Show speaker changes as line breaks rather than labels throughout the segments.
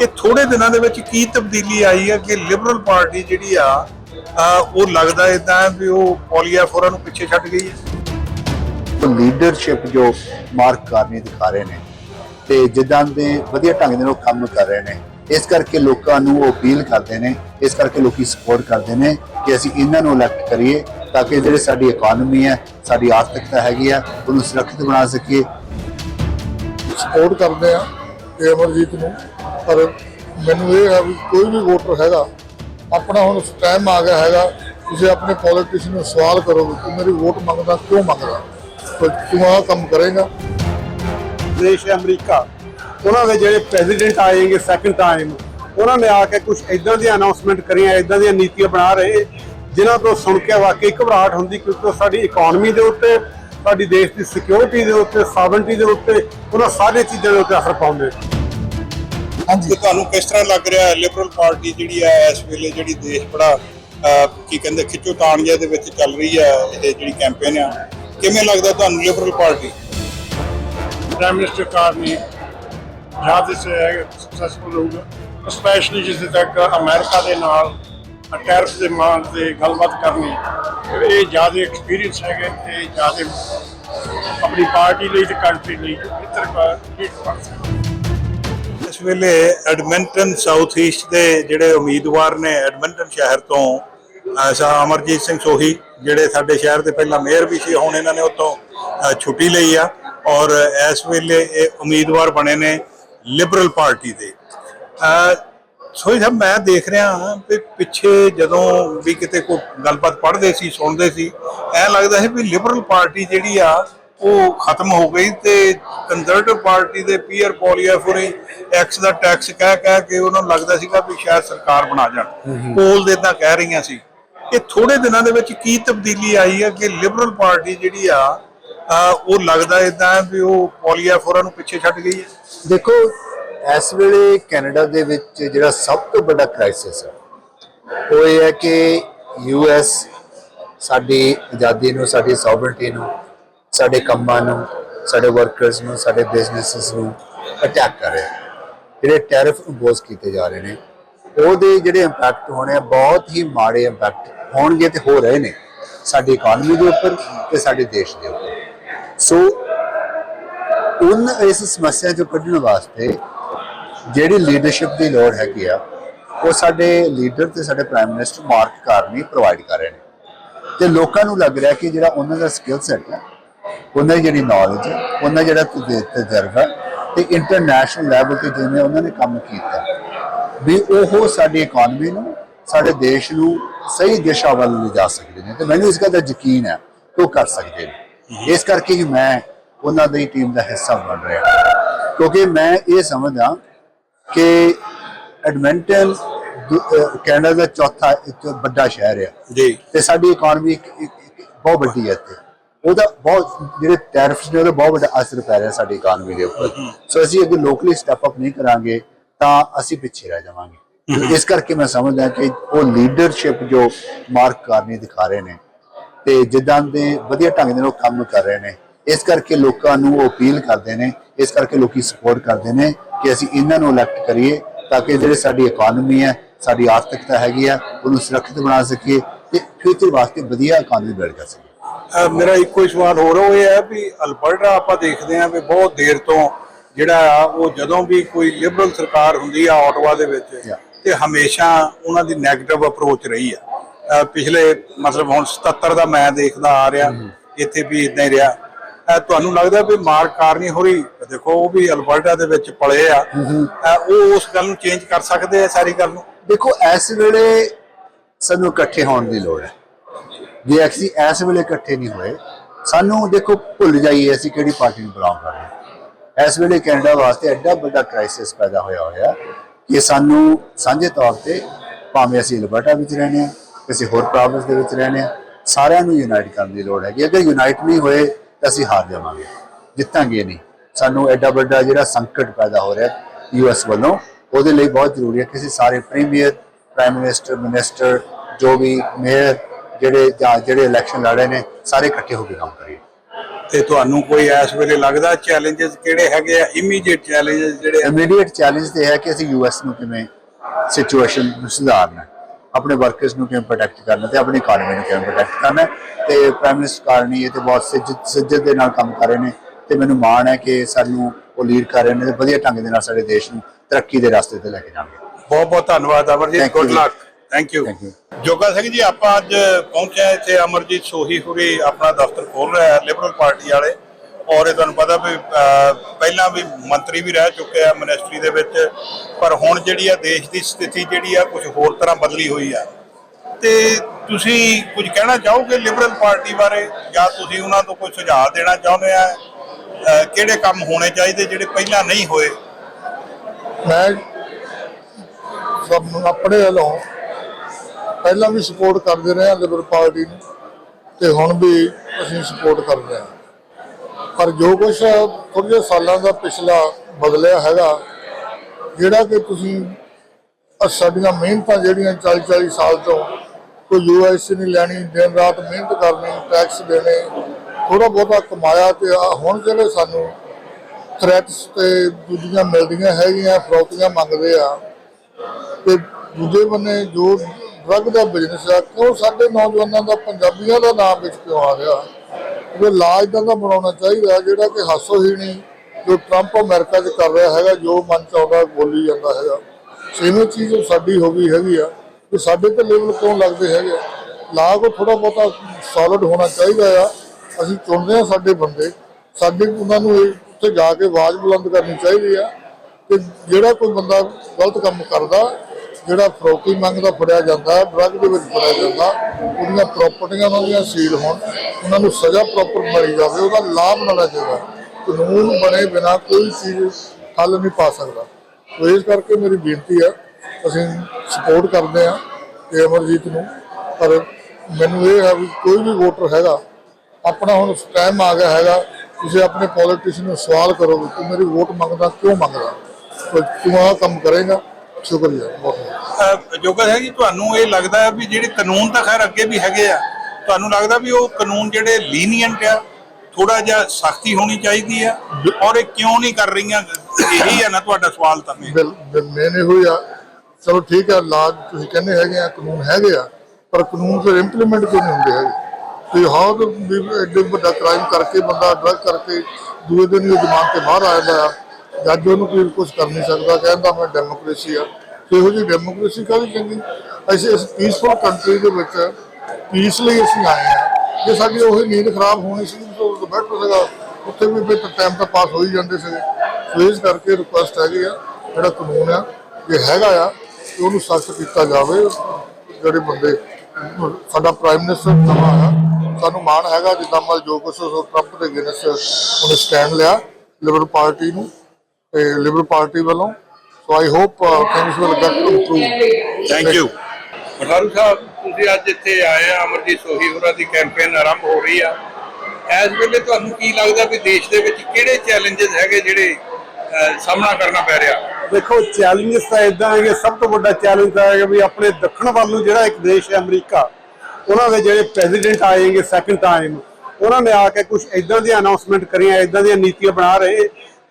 ਇਹ ਥੋੜੇ ਦਿਨਾਂ ਦੇ ਵਿੱਚ ਕੀ ਤਬਦੀਲੀ ਆਈ ਹੈ ਕਿ ਲਿਬਰਲ ਪਾਰਟੀ ਜਿਹੜੀ ਆ ਉਹ ਲੱਗਦਾ ਇਦਾਂ ਹੈ ਵੀ ਉਹ ਪੋਲੀਆਫੋਰਾ ਨੂੰ ਪਿੱਛੇ ਛੱਡ ਗਈ ਹੈ।
ਲੀਡਰਸ਼ਿਪ ਜੋ ਮਾਰਕ ਕਰਨੀ ਦਿਖਾ ਰਹੇ ਨੇ ਤੇ ਜਿੱਦਾਂ ਦੇ ਵਧੀਆ ਢੰਗ ਦੇ ਨਾਲ ਉਹ ਕੰਮ ਕਰ ਰਹੇ ਨੇ ਇਸ ਕਰਕੇ ਲੋਕਾਂ ਨੂੰ ਉਹ ਅਪੀਲ ਕਰਦੇ ਨੇ ਇਸ ਕਰਕੇ ਲੋਕੀ ਸਪੋਰਟ ਕਰਦੇ ਨੇ ਕਿ ਅਸੀਂ ਇਹਨਾਂ ਨੂੰ ਇਲੈਕਟ ਕਰੀਏ ਤਾਂ ਕਿ ਜਿਹੜੀ ਸਾਡੀ ਇਕਨੋਮੀ ਹੈ ਸਾਡੀ ਆਰਥਿਕਤਾ ਹੈਗੀ ਆ ਉਹਨੂੰ ਸੁਰੱਖਿਅਤ ਬਣਾ ਸਕੀਏ।
ਸਪੋਰਟ ਕਰਦੇ ਆ ਕਿ ਅਮਰਜੀਤ ਨੂੰ। ਪਰ ਮੈਨੂੰ ਇਹ ਹੈ ਵੀ ਕੋਈ ਵੀ ਵੋਟਰ ਹੈਗਾ, ਆਪਣਾ ਹੁਣ ਟਾਈਮ ਆ ਗਿਆ ਹੈਗਾ, ਤੁਸੀਂ ਆਪਣੇ ਪੋਲੀਟੀਸ਼ੀਅਨ ਨੂੰ ਸਵਾਲ ਕਰੋ ਵੀ ਤੂੰ ਮੇਰੀ ਵੋਟ ਮੰਗਦਾ, ਕਿਉਂ ਮੰਗਦਾ? ਤੂੰ ਆਹ ਕੰਮ ਕਰੇਗਾ।
ਦੇਸ਼ ਹੈ ਅਮਰੀਕਾ। ਉਹਨਾਂ ਦੇ ਜਿਹੜੇ ਪ੍ਰੈਜ਼ੀਡੈਂਟ ਆਏਗੇ ਸੈਕੰਡ ਟਾਈਮ ਉਹਨਾਂ ਨੇ ਆ ਕੇ ਕੁਝ ਇਦਾਂ ਦੀਆਂ ਅਨਾਉਂਸਮੈਂਟ ਕਰੀਆਂ ਇਦਾਂ ਦੀਆਂ ਨੀਤੀਆਂ ਬਣਾ ਰਹੇ, ਜਿਨ੍ਹਾਂ ਤੋਂ ਸੁਣ ਕੇ ਵਾਕਈ ਘਬਰਾਹਟ ਹੁੰਦੀ ਕਿਉਂਕਿ ਉਹ ਸਾਡੀ ਇਕਨੋਮੀ ਦੇ ਉੱਤੇ, ਸਾਡੀ ਦੇਸ਼ ਦੀ ਸਿਕਿਉਰਿਟੀ ਦੇ ਉੱਤੇ ਸਾਵਰਨਟੀ ਦੇ ਉੱਤੇ, ਉਹਨਾਂ ਸਾਰੇ ਚੀਜ਼ਾਂ ਦੇ ਉੱਤੇ ਅਸਰ ਪਾਉਂਦੇ।
ਤੇ ਤੁਹਾਨੂੰ ਕਿਸ ਤਰ੍ਹਾਂ ਲੱਗ ਰਿਹਾ ਹੈ ਲਿਬਰਲ ਪਾਰਟੀ ਜਿਹੜੀ ਹੈ ਇਸ ਵੇਲੇ ਜਿਹੜੀ ਦੇਸ਼ ਬੜਾ ਅਹ, ਕੀ ਕਹਿੰਦੇ ਖਿੱਚੋ ਤਾਣਜੇ ਦੇ ਵਿੱਚ ਚੱਲ ਰਹੀ ਹੈ ਇਹ ਜਿਹੜੀ ਕੈਂਪੇਨ ਆ ਕਿਵੇਂ ਲੱਗਦਾ ਤੁਹਾਨੂੰ liberal party
prime minister Carney ਜ਼ਿਆਦਾ ਸਕਸੈਸਫੁਲ ਹੋਊਗਾ ਸਪੈਸ਼ਲੀ ਜਿਸ ਤੱਕ ਅਮਰੀਕਾ ਦੇ ਨਾਲ ਟੈਰਿਫ ਦੇ ਮਾਨ ਤੇ ਗੱਲਬਾਤ ਕਰਨੀ ਇਹ ਜ਼ਿਆਦਾ ਐਕਸਪੀਰੀਅੰਸ ਹੈਗੇ ਤੇ ਜ਼ਿਆਦਾ ਆਪਣੀ ਪਾਰਟੀ ਲਈ ਤੇ ਕੰਟਰੀ ਲਈ ਬਿਹਤਰ ਲੀਡ ਕਰ ਸਕਦੇ
ਇਸ ਵੇਲੇ ਐਡਮਿੰਟਨ ਸਾਊਥ ਈਸਟ ਦੇ ਜਿਹੜੇ ਉਮੀਦਵਾਰ ਨੇ ਐਡਮਿੰਟਨ ਸ਼ਹਿਰ ਤੋਂ ਸਾ ਅਮਰਜੀਤ ਸਿੰਘ ਸੋਹੀ, ਜਿਹੜੇ ਸਾਡੇ ਸ਼ਹਿਰ ਦੇ ਪਹਿਲਾਂ ਮੇਅਰ ਵੀ ਸੀ, ਹੁਣ ਇਹਨਾਂ ਨੇ ਉਤੋਂ ਛੁੱਟੀ ਲਈ ਆ। ਔਰ ਇਸ ਵੇਲੇ ਇਹ ਉਮੀਦਵਾਰ ਬਣੇ ਨੇ ਲਿਬਰਲ ਪਾਰਟੀ ਦੇ। ਸੋਹੀ ਸਾਹਿਬ, ਮੈਂ ਦੇਖ ਰਿਹਾ ਹਾਂ ਵੀ ਪਿੱਛੇ ਜਦੋਂ ਵੀ ਕਿਤੇ ਕੋਈ ਗੱਲਬਾਤ ਪੜ੍ਹਦੇ ਸੀ, ਸੁਣਦੇ ਸੀ, ਐ ਲੱਗਦਾ ਸੀ ਵੀ ਲਿਬਰਲ ਪਾਰਟੀ ਜਿਹੜੀ ਆ ਉਹ ਖਤਮ ਹੋ ਗਈ ਤੇ ਕੰਜ਼ਰਵੇਟਿਵ ਪਾਰਟੀ ਦੇ ਪੀਅਰ ਪੋਲੀਆਫੋਰੀ ਐਕਸ ਦਾ ਟੈਕਸ ਕਹਿ ਕਹਿ ਕੇ ਉਹਨਾਂ ਨੂੰ ਲੱਗਦਾ ਸੀਗਾ ਵੀ ਸ਼ਾਇਦ ਸਰਕਾਰ ਬਣਾ ਜਾਣ। ਪੋਲ ਦੇ ਤਾਂ ਕਹਿ ਰਹੀਆਂ ਸੀ। ਇਹ ਥੋੜੇ ਦਿਨਾਂ ਦੇ ਵਿੱਚ ਕੀ ਤਬਦੀਲੀ ਆਈ ਹੈ ਕਿ ਲਿਬਰਲ ਪਾਰਟੀ ਜਿਹੜੀ ਆ ਉਹ ਲੱਗਦਾ ਇਦਾਂ ਹੈ ਵੀ ਉਹ ਪੋਲੀਆਫੋਰਾ ਨੂੰ ਪਿੱਛੇ ਛੱਡ ਗਈ ਹੈ।
ਦੇਖੋ, ਇਸ ਵੇਲੇ ਕੈਨੇਡਾ ਦੇ ਵਿੱਚ ਜਿਹੜਾ ਸਭ ਤੋਂ ਵੱਡਾ ਕ੍ਰਾਈਸਿਸ ਹੈ ਉਹ ਇਹ ਹੈ ਕਿ ਯੂਐਸ ਸਾਡੀ ਆਜ਼ਾਦੀ ਨੂੰ, ਸਾਡੀ ਸੌਵਰਨਟੀ ਨੂੰ ਸਾਡੇ ਕੰਮਾਂ ਨੂੰ, ਸਾਡੇ ਵਰਕਰਸ ਨੂੰ, ਸਾਡੇ ਬਿਜ਼ਨੈਸਸ ਨੂੰ ਅਟੈਕ ਕਰ ਰਿਹਾ ਜਿਹੜੇ ਟੈਰਿਫ ਇੰਪੋਜ਼ ਕੀਤੇ ਜਾ ਰਹੇ ਨੇ, ਉਹਦੇ ਜਿਹੜੇ ਇੰਪੈਕਟ ਹੋਣੇ ਆ, ਬਹੁਤ ਹੀ ਮਾੜੇ ਇੰਪੈਕਟ ਹੋਣਗੇ ਤੇ ਹੋ ਰਹੇ ਨੇ ਸਾਡੀ ਇਕਨੋਮੀ ਦੇ ਉੱਪਰ ਤੇ ਸਾਡੇ ਦੇਸ਼ ਦੇ ਉੱਪਰ। ਸੋ ਉਨ ਇਸ ਸਮੱਸਿਆ ਚੋਂ ਕੱਢਣ ਵਾਸਤੇ ਜਿਹੜੀ ਲੀਡਰਸ਼ਿਪ ਦੀ ਲੋੜ ਹੈਗੀ ਆ, ਉਹ ਸਾਡੇ ਲੀਡਰ ਤੇ ਸਾਡੇ prime minister Mark Carney provide ਕਰ ਰਹੇ ਨੇ। ਤੇ ਲੋਕਾਂ ਨੂੰ ਲੱਗ ਰਿਹਾ ਕਿ ਜਿਹੜਾ ਉਹਨਾਂ ਦਾ ਸਕਿੱਲ ਸੈਟ ਹੈ ਉਹਨਾਂ ਦੀ ਜਿਹੜੀ ਨੌਲੇਜ ਹੈ ਉਹਨਾਂ ਜਿਹੜਾ ਤਜ- ਤਜਰਬਾ ਤੇ ਇੰਟਰਨੈਸ਼ਨਲ ਲੈਵਲ ਤੇ ਜਿਵੇਂ ਉਹਨਾਂ ਨੇ ਕੰਮ ਕੀਤਾ। ਵੀ ਉਹ ਸਾਡੀ ਇਕਨੋਮੀ ਨੂੰ ਸਾਡੇ ਦੇਸ਼ ਨੂੰ ਸਹੀ ਦਿਸ਼ਾ ਵੱਲ ਲਿਜਾ ਸਕਦੇ ਨੇ। ਤੇ ਮੈਨੂੰ ਇਸ ਗੱਲ ਦਾ ਯਕੀਨ ਹੈ ਕਿ ਉਹ ਕਰ ਸਕਦੇ ਨੇ। ਇਸ ਕਰਕੇ ਹੀ ਮੈਂ ਉਹਨਾਂ ਦੀ ਟੀਮ ਦਾ ਹਿੱਸਾ ਬਣ ਰਿਹਾ। ਕਿਉਂਕਿ ਮੈਂ ਇਹ ਸਮਝਦਾ ਕਿ ਐਡਮਿੰਟਨ ਕੈਨੇਡਾ ਦਾ ਚੌਥਾ ਇੱਕ ਵੱਡਾ ਸ਼ਹਿਰ ਹੈ
ਜੀ।
ਤੇ ਸਾਡੀ ਇਕਨੋਮੀ ਇੱਕ ਇੱਕ- ਇੱਕ ਬਹੁਤ ਵੱਡੀ ਹੈ ਇੱਥੇ। ਉਹਦਾ ਬਹੁਤ ਜਿਹੜੇ ਟੈਰਿਫਸ ਨੇ ਉਹਦਾ ਬਹੁਤ ਵੱਡਾ ਅਸਰ ਪੈ ਰਿਹਾ ਸਾਡੀ ਇਕਨੋਮੀ ਦੇ ਉੱਪਰ। ਸੋ ਅਸੀਂ ਅਗਰ ਲੋਕਲੀ ਸਟੈਪ ਅਪ ਨਹੀਂ ਕਰਾਂਗੇ ਤਾਂ ਅਸੀਂ ਪਿੱਛੇ ਰਹਿ ਜਾਵਾਂਗੇ। ਇਸ ਕਰਕੇ ਮੈਂ ਸਮਝਦਾ ਕਿ ਉਹ ਲੀਡਰਸ਼ਿਪ ਜੋ ਮਾਰਕ ਕਰਨੀ ਦਿਖਾ ਰਹੇ ਨੇ ਤੇ ਜਿੱਦਾਂ ਦੇ ਵਧੀਆ ਢੰਗ ਦੇ ਨਾਲ ਕੰਮ ਕਰ ਰਹੇ ਨੇ ਇਸ ਕਰਕੇ ਲੋਕਾਂ ਨੂੰ ਉਹ ਅਪੀਲ ਕਰਦੇ ਨੇ ਇਸ ਕਰਕੇ ਲੋਕੀ ਸਪੋਰਟ ਕਰਦੇ ਨੇ ਕਿ ਅਸੀਂ ਇਹਨਾਂ ਨੂੰ ਇਲੈਕਟ ਕਰੀਏ ਤਾਂ ਕਿ ਜਿਹੜੀ ਸਾਡੀ ਇਕਨੋਮੀ ਹੈ ਸਾਡੀ ਆਰਥਿਕਤਾ ਹੈਗੀ ਆ ਉਹਨੂੰ ਸੁਰੱਖਿਅਤ ਬਣਾ ਸਕੀਏ ਤੇ ਫਿਊਚਰ ਵਾਸਤੇ ਵਧੀਆ ਇਕਨੋਮੀ ਬਿਲਡ ਕਰ ਸਕੀਏ।
ਮੇਰਾ ਇੱਕੋ ਹੀ ਸਵਾਲ ਹੋਰ ਉਹ ਇਹ ਹੈ ਵੀ ਅਲਬਰਟਾ ਆਪਾਂ ਦੇਖਦੇ ਹਾਂ ਵੀ ਬਹੁਤ ਦੇਰ ਤੋਂ ਜਿਹੜਾ ਆ ਉਹ ਜਦੋਂ ਵੀ ਕੋਈ ਲਿਬਰਲ ਸਰਕਾਰ ਹੁੰਦੀ ਆ ਆਟਵਾ ਦੇ ਵਿੱਚ. ਤੇ ਹਮੇਸ਼ਾ ਉਹਨਾਂ ਦੀ 네ਗੇਟਿਵ ਅਪਰੋਚ ਰਹੀ ਆ। ਪਿਛਲੇ ਮਤਲਬ ਹੁਣ 77 ਦਾ ਮੈਂ ਦੇਖਦਾ ਆ ਰਿਹਾ ਇੱਥੇ ਵੀ ਇਦਾਂ ਹੀ ਰਿਹਾ। ਤੁਹਾਨੂੰ ਲੱਗਦਾ ਵੀ ਮਾਰਕ ਕਾਰਨੀ ਹੋਰੀ ਦੇਖੋ ਉਹ ਵੀ ਅਲਬਰਟਾ ਦੇ ਵਿੱਚ ਪਲੇ ਆ। ਉਹ ਉਸ ਗੱਲ ਨੂੰ ਚੇਂਜ ਕਰ ਸਕਦੇ ਆ ਸਾਰੀ ਗੱਲ ਨੂੰ?
ਦੇਖੋ ਇਸ ਵੇਲੇ ਸਾਨੂੰ ਇਕੱਠੇ ਹੋਣ ਦੀ ਲੋੜ ਹੈ। ਜੇ ਅਸੀਂ ਇਸ ਵੇਲੇ ਇਕੱਠੇ ਨਹੀਂ ਹੋਏ, ਸਾਨੂੰ ਦੇਖੋ ਭੁੱਲ ਜਾਈਏ ਅਸੀਂ ਕਿਹੜੀ ਪਾਰਟੀ ਨੂੰ ਬਿਲੋਂਗ ਕਰ ਰਹੇ ਇਸ ਵੇਲੇ ਕੈਨੇਡਾ ਵਾਸਤੇ ਐਡਾ ਵੱਡਾ ਕ੍ਰਾਈਸਿਸ ਪੈਦਾ ਹੋਇਆ ਹੋਇਆ ਕਿ ਸਾਨੂੰ ਸਾਂਝੇ ਤੌਰ ਤੇ ਭਾਵੇਂ ਅਸੀਂ ਅਲਬਰਟਾ ਵਿੱਚ ਰਹਿੰਦੇ ਹਾਂ, ਕਿਸੇ ਹੋਰ ਪ੍ਰੋਵਿੰਸ ਦੇ ਵਿੱਚ ਰਹਿੰਦੇ ਹਾਂ, ਸਾਰਿਆਂ ਨੂੰ ਯੂਨਾਈਟ ਕਰਨ ਦੀ ਲੋੜ ਹੈਗੀ ਅਗਰ ਯੂਨਾਈਟ ਨਹੀਂ ਹੋਏ ਤਾਂ ਅਸੀਂ ਹਾਰ ਜਾਵਾਂਗੇ, ਜਿੱਤਾਂਗੇ ਨਹੀਂ। ਸਾਨੂੰ ਐਡਾ ਵੱਡਾ ਜਿਹੜਾ ਸੰਕਟ ਪੈਦਾ ਹੋ ਰਿਹਾ ਯੂਐਸ ਵੱਲੋਂ, ਉਹਦੇ ਲਈ ਬਹੁਤ ਜ਼ਰੂਰੀ ਹੈ ਕਿ ਅਸੀਂ ਸਾਰੇ ਪ੍ਰੀਮੀਅਰ ਪ੍ਰਾਈਮ ਮਿਨਿਸਟਰ ਮਿਨਿਸਟਰ ਜੋ ਵੀ ਮੇਅਰ ਜਿਹੜੇ ਜਾਂ ਜਿਹੜੇ ਇਲੈਕਸ਼ਨ ਲੜ ਰਹੇ ਨੇ ਸਾਰੇ ਇਕੱਠੇ ਹੋ ਕੇ ਕੰਮ ਕਰੀਏ।
ਤੇ ਤੁਹਾਨੂੰ ਕੋਈ ਇਸ ਵੇਲੇ ਲੱਗਦਾ ਚੈਲੰਜਸ ਕਿਹੜੇ ਹੈਗੇ ਆ? ਇਮੀਡੀਏਟ ਚੈਲੰਜਸ ਜਿਹੜੇ?
ਇਮੀਡੀਏਟ ਚੈਲੰਜ ਤੇ ਹੈ ਕਿ ਅਸੀਂ ਯੂਐਸ ਨੂੰ ਕਿਵੇਂ ਸਿਚੁਏਸ਼ਨ ਨੂੰ ਸੁਧਾਰਨਾ ਆਪਣੇ ਵਰਕਰਸ ਨੂੰ ਕਿਵੇਂ ਪ੍ਰੋਟੈਕਟ ਕਰਨਾ ਤੇ ਆਪਣੀ ਇਕਨੋਮੀ ਨੂੰ ਕਿਵੇਂ ਪ੍ਰੋਟੈਕਟ ਕਰਨਾ ਤੇ ਪ੍ਰਾਈਮ ਮਿਨਿਸਟਰ ਕਾਰਨੀ ਇਹ ਤੇ ਬਹੁਤ ਸਿੱਜਤ ਸਿੱਜਤ ਦੇ ਨਾਲ ਕੰਮ ਕਰ ਰਹੇ ਨੇ ਤੇ ਮੈਨੂੰ ਮਾਣ ਹੈ ਕਿ ਸਾਨੂੰ ਉਹ ਲੀਡ ਕਰ ਰਹੇ ਨੇ ਤੇ ਵਧੀਆ ਢੰਗ ਦੇ ਨਾਲ ਸਾਡੇ ਦੇਸ਼ ਨੂੰ ਤਰੱਕੀ ਦੇ ਰਸਤੇ ਤੇ ਲੈ ਕੇ ਜਾਣਗੇ।
ਬਹੁਤ ਬਹੁਤ ਧੰਨਵਾਦ Amarjeet.
Good.
Luck thank you
Thank you.
ਜੋਗਾ ਸਿੰਘ ਜੀ ਆਪਾਂ ਅੱਜ ਪਹੁੰਚੇ ਹਾਂ ਇੱਥੇ ਅਮਰਜੀਤ ਸੋਹੀ ਹੁਰੀ ਆਪਣਾ ਦਫ਼ਤਰ ਖੋਲ ਰਿਹਾ ਹੈ ਲਿਬਰਲ ਪਾਰਟੀ ਵਾਲੇ। ਔਰ ਇਹ ਤੁਹਾਨੂੰ ਪਤਾ ਵੀ ਪਹਿਲਾਂ ਵੀ ਮੰਤਰੀ ਵੀ ਰਹਿ ਚੁੱਕੇ ਆ ਮਿਨਿਸਟਰੀ ਦੇ ਵਿੱਚ। ਪਰ ਹੁਣ ਜਿਹੜੀ ਆ ਦੇਸ਼ ਦੀ ਸਥਿਤੀ ਜਿਹੜੀ ਆ ਕੁਝ ਹੋਰ ਤਰ੍ਹਾਂ ਬਦਲੀ ਹੋਈ ਆ। ਤੇ ਤੁਸੀਂ ਕੁਝ ਕਹਿਣਾ ਚਾਹੋਗੇ ਲਿਬਰਲ ਪਾਰਟੀ ਬਾਰੇ? ਜਾਂ ਤੁਸੀਂ ਉਹਨਾਂ ਤੋਂ ਕੋਈ ਸੁਝਾਅ ਦੇਣਾ ਚਾਹੁੰਦੇ ਆ? ਕਿਹੜੇ ਕੰਮ ਹੋਣੇ ਚਾਹੀਦੇ ਜਿਹੜੇ ਪਹਿਲਾਂ ਨਹੀਂ ਹੋਏ?
ਮੈਂ ਸਭ ਨੂੰ ਆਪਣੇ ਵੱਲੋਂ ਪਹਿਲਾਂ ਵੀ ਸਪੋਰਟ ਕਰਦੇ ਰਹੇ ਹਾਂ ਲਿਬਰਲ ਪਾਰਟੀ ਨੂੰ ਤੇ ਹੁਣ ਵੀ ਅਸੀਂ ਸਪੋਰਟ ਕਰਦੇ ਹਾਂ। ਪਰ ਜੋ ਕੁਝ ਥੋੜ੍ਹੇ ਸਾਲਾਂ ਦਾ ਪਿਛਲਾ ਬਦਲਿਆ ਹੈਗਾ, ਜਿਹੜਾ ਕਿ ਤੁਸੀਂ ਸਾਡੀਆਂ ਮਿਹਨਤਾਂ ਜਿਹੜੀਆਂ 40 40 ਸਾਲ ਤੋਂ ਕੋਈ ਯੂਐਸ ਨਹੀਂ ਲੈਣੀ, ਦਿਨ ਰਾਤ ਮਿਹਨਤ ਕਰਨੀ ਟੈਕਸ ਦੇਣੇ ਥੋੜਾ ਬਹੁਤਾ ਕਮਾਇਆ ਤੇ ਹੁਣ ਜਿਹੜੇ ਸਾਨੂੰ ਥ੍ਰੈਟਸ ਤੇ ਦੂਜੀਆਂ ਮਿਲਦੀਆਂ ਹੈਗੀਆਂ, ਫਰੋਤੀਆਂ ਮੰਗਦੇ ਆ, ਤੇ ਦੂਜੇ ਬੰਨੇ ਜੋ ਡਰੱਗ ਦਾ ਬਿਜ਼ਨਸ ਆ। ਕਿਉਂ ਸਾਡੇ ਨੌਜਵਾਨਾਂ ਦਾ ਪੰਜਾਬੀਆਂ ਦਾ ਨਾਮ ਵਿੱਚ ਕਿਉਂ ਆ? ਰਿਹਾ ਉਹ ਲਾਜ ਦਾ ਬਣਾਉਣਾ ਚਾਹੀਦਾ ਜਿਹੜਾ ਕਿ ਹਾਸੋ ਹੀ ਨਹੀਂ ਜੋ ਟਰੰਪ ਅਮਰੀਕਾ 'ਚ ਕਰ ਰਿਹਾ ਹੈਗਾ, ਜੋ ਮਨ ਚ ਆਉਂਦਾ ਬੋਲੀ ਜਾਂਦਾ ਹੈਗਾ। ਸੇਵੇਂ ਚੀਜ਼ ਸਾਡੀ ਹੋ ਗਈ ਹੈਗੀ ਆ ਕਿ ਸਾਡੇ ਤੇ ਲੈਵਲ ਕਿਉਂ ਲੱਗਦੇ ਹੈਗੇ ਲਾ ਕੋ ਥੋੜਾ ਬਹੁਤਾ ਸੋਲਿਡ ਹੋਣਾ ਚਾਹੀਦਾ ਆ। ਅਸੀਂ ਚੁਣਦੇ ਆ ਸਾਡੇ ਬੰਦੇ, ਸਾਡੇ ਉਹਨਾਂ ਨੂੰ ਉੱਥੇ ਜਾ ਕੇ ਆਵਾਜ਼ ਬੁਲੰਦ ਕਰਨੀ ਚਾਹੀਦੀ ਆ ਕਿ ਜਿਹੜਾ ਕੋਈ ਬੰਦਾ ਗਲਤ ਕੰਮ ਕਰਦਾ ਜਿਹੜਾ ਫਰੋਕੀ ਮੰਗ ਦਾ ਫੜਿਆ ਜਾਂਦਾ, ਡਰੱਗ ਦੇ ਵਿੱਚ ਫੜਿਆ ਜਾਂਦਾ, ਉਹਦੀਆਂ ਪ੍ਰਾਪਰਟੀਆਂ ਉਹਨਾਂ ਦੀਆਂ ਸੀਲ ਹੋਣ, ਉਹਨਾਂ ਨੂੰ ਸਜ਼ਾ ਪ੍ਰੋਪਰ ਮਿਲੀ ਜਾਵੇ, ਉਹਦਾ ਲਾਭ ਮਿਲਣਾ ਚਾਹੀਦਾ ਕਾਨੂੰਨ ਬਣੇ ਬਿਨਾ ਕੋਈ ਚੀਜ਼ ਹੱਲ ਨਹੀਂ ਪਾ ਸਕਦਾ। ਇਸ ਕਰਕੇ ਮੇਰੀ ਬੇਨਤੀ ਹੈ, ਅਸੀਂ ਸਪੋਰਟ ਕਰਦੇ ਹਾਂ ਕਿ ਅਮਰਜੀਤ ਨੂੰ, ਪਰ ਮੈਨੂੰ ਇਹ ਹੈ ਵੀ ਕੋਈ ਵੀ ਵੋਟਰ ਹੈਗਾ, ਆਪਣਾ ਹੁਣ ਟਾਈਮ ਆ ਗਿਆ ਹੈਗਾ, ਤੁਸੀਂ ਆਪਣੇ ਪੋਲੀਟੀਸ਼ੀਅਨ ਨੂੰ ਸਵਾਲ ਕਰੋ ਕਿ ਮੇਰੀ ਵੋਟ ਮੰਗਦਾ, ਕਿਉਂ ਮੰਗਦਾ? ਤੂੰ ਆਹ ਕੰਮ ਕਰੇਗਾ ਸ਼ੁਕਰੀਆ ਬਹੁਤ ਬਹੁਤ।
ਜੋਗਾ ਹੈ ਜੀ ਤੁਹਾਨੂੰ ਇਹ ਲੱਗਦਾ ਹੈ ਵੀ ਜਿਹੜੇ ਕਾਨੂੰਨ ਤਾਂ ਖੈਰ ਅੱਗੇ ਵੀ ਹੈਗੇ ਆ ਤੁਹਾਨੂੰ ਲੱਗਦਾ ਵੀ ਉਹ ਕਾਨੂੰਨ ਜਿਹੜੇ ਲੀਨੀਅੰਟ ਆ ਥੋੜਾ ਜਿਹਾ ਸਖਤੀ ਹੋਣੀ ਚਾਹੀਦੀ ਆ? ਔਰ ਇਹ ਕਿਉਂ ਨਹੀਂ ਕਰ ਰਹੀਆਂ? ਇਹੀ ਹੈ ਨਾ ਤੁਹਾਡਾ ਸਵਾਲ ਤਾਂ ਮੇਨ।
ਬਿਲ ਬਿਲ ਮੈਨੇ ਹੋਇਆ ਚਲੋ ਠੀਕ ਹੈ ਲਾਜ ਤੁਸੀਂ ਕਹਿੰਦੇ ਹੈਗੇ ਆ ਕਾਨੂੰਨ ਹੈਗੇ ਆ ਪਰ ਕਾਨੂੰਨ ਫਿਰ ਇੰਪਲੀਮੈਂਟ ਕਿਉਂ ਨਹੀਂ ਹੁੰਦੇ ਹੈਗੇ? ਤੇ ਹਾਂ ਤੇ ਵੀ ਐਡੇ ਵੱਡਾ ਕ੍ਰਾਈਮ ਕਰਕੇ ਬੰਦਾ ਡਰਗ ਕਰਕੇ ਦੂਏ ਦਿਨ ਹੀ ਜ਼ਮਾਨਤ ਤੇ ਬਾਹਰ ਆ ਜਾਂਦਾ ਆ। ਜੱਜ ਉਹਨੂੰ ਕੋਈ ਕੁਝ ਕਰ ਨਹੀਂ ਸਕਦਾ ਕਹਿੰਦਾ ਮੈਂ ਡੈਮੋਕ੍ਰੇਸੀ ਆ। ਤੇ ਇਹੋ ਜਿਹੀ ਡੈਮੋਕ੍ਰੇਸੀ ਕਾਹਦੀ ਚੰਗੀ? ਅਸੀਂ ਇਸ ਪੀਸਫੁਲ ਕੰਟਰੀ ਦੇ ਵਿੱਚ ਪੀਸ ਲਈ ਅਸੀਂ ਆਏ ਆ। ਜੇ ਸਾਡੀ ਉਹ ਨੀਂਦ ਖਰਾਬ ਹੋਣੀ ਸੀ, ਤਾਂ ਉਹ ਸੀਗਾ। ਉੱਥੇ ਵੀ ਫਿਰ ਟਾਈਮ ਤਾਂ ਪਾਸ ਹੋ ਹੀ ਜਾਂਦੇ ਸੀਗੇ। ਸੋ ਇਸ ਕਰਕੇ ਰਿਕੁਐਸਟ ਹੈਗੀ ਆ, ਜਿਹੜਾ ਕਾਨੂੰਨ ਆ, ਜੇ ਹੈਗਾ ਆ, ਤੇ ਉਹਨੂੰ ਸਖਤ ਕੀਤਾ ਜਾਵੇ। ਜਿਹੜੇ ਬੰਦੇ, ਸਾਡਾ ਪ੍ਰਾਈਮ ਮਿਨਿਸਟਰ ਨਵਾਂ ਆ, ਸਾਨੂੰ ਮਾਣ ਹੈਗਾ, ਜਿੱਦਾਂ ਮਲ ਜੋ ਕੁਛ ਉਹ ਟਰੰਪ ਦੇ ਅਗੇਂਸਟ ਉਹਨੇ ਸਟੈਂਡ ਲਿਆ ਲਿਬਰਲ ਪਾਰਟੀ ਨੂੰ। ਤੇ ਲਿਬਰਲ ਪਾਰਟੀ ਵੱਲੋਂ so I hope things will get improve
thank you ਬਟਾਰੂ Sahib ਤੁਸੀਂ ਅੱਜ ਇੱਥੇ ਆਏ ਆ ਅਮਰਜੀਤ ਸੋਹੀ ਹੋਰਾਂ ਦੀ ਕੈਂਪੇਨ ਆਰੰਭ ਹੋ ਰਹੀ ਆ। ਇਸ ਵੇਲੇ ਤੁਹਾਨੂੰ ਕੀ ਲੱਗਦਾ ਵੀ ਦੇਸ਼ ਦੇ ਵਿੱਚ ਕਿਹੜੇ ਚੈਲੰਜਸ ਹੈਗੇ ਜਿਹੜੇ ਸਾਹਮਣਾ ਕਰਨਾ ਪੈ ਰਿਹਾ?
ਦੇਖੋ ਚੈਲੰਜਸ ਤਾਂ ਇਦਾਂ ਹੈ ਕਿ ਸਭ ਤੋਂ ਵੱਡਾ ਚੈਲੰਜ ਤਾਂ ਹੈ ਕਿ ਵੀ ਆਪਣੇ ਦੱਖਣ ਵੱਲ ਨੂੰ ਜਿਹੜਾ ਇੱਕ ਦੇਸ਼ ਹੈ ਅਮਰੀਕਾ ਉਹਨਾਂ ਦੇ ਜਿਹੜੇ ਪ੍ਰੈਜ਼ੀਡੈਂਟ ਆਏਗੇ ਸੈਕੰਡ ਟਾਈਮ ਉਹਨਾਂ ਨੇ ਆ ਕੇ ਕੁਝ ਇਦਾਂ ਦੀਆਂ ਅਨਾਉਂਸਮੈਂਟ ਕਰੀਆਂ ਇਦਾਂ ਦੀਆਂ ਨੀਤੀਆਂ ਬਣਾ ਰਹੇ।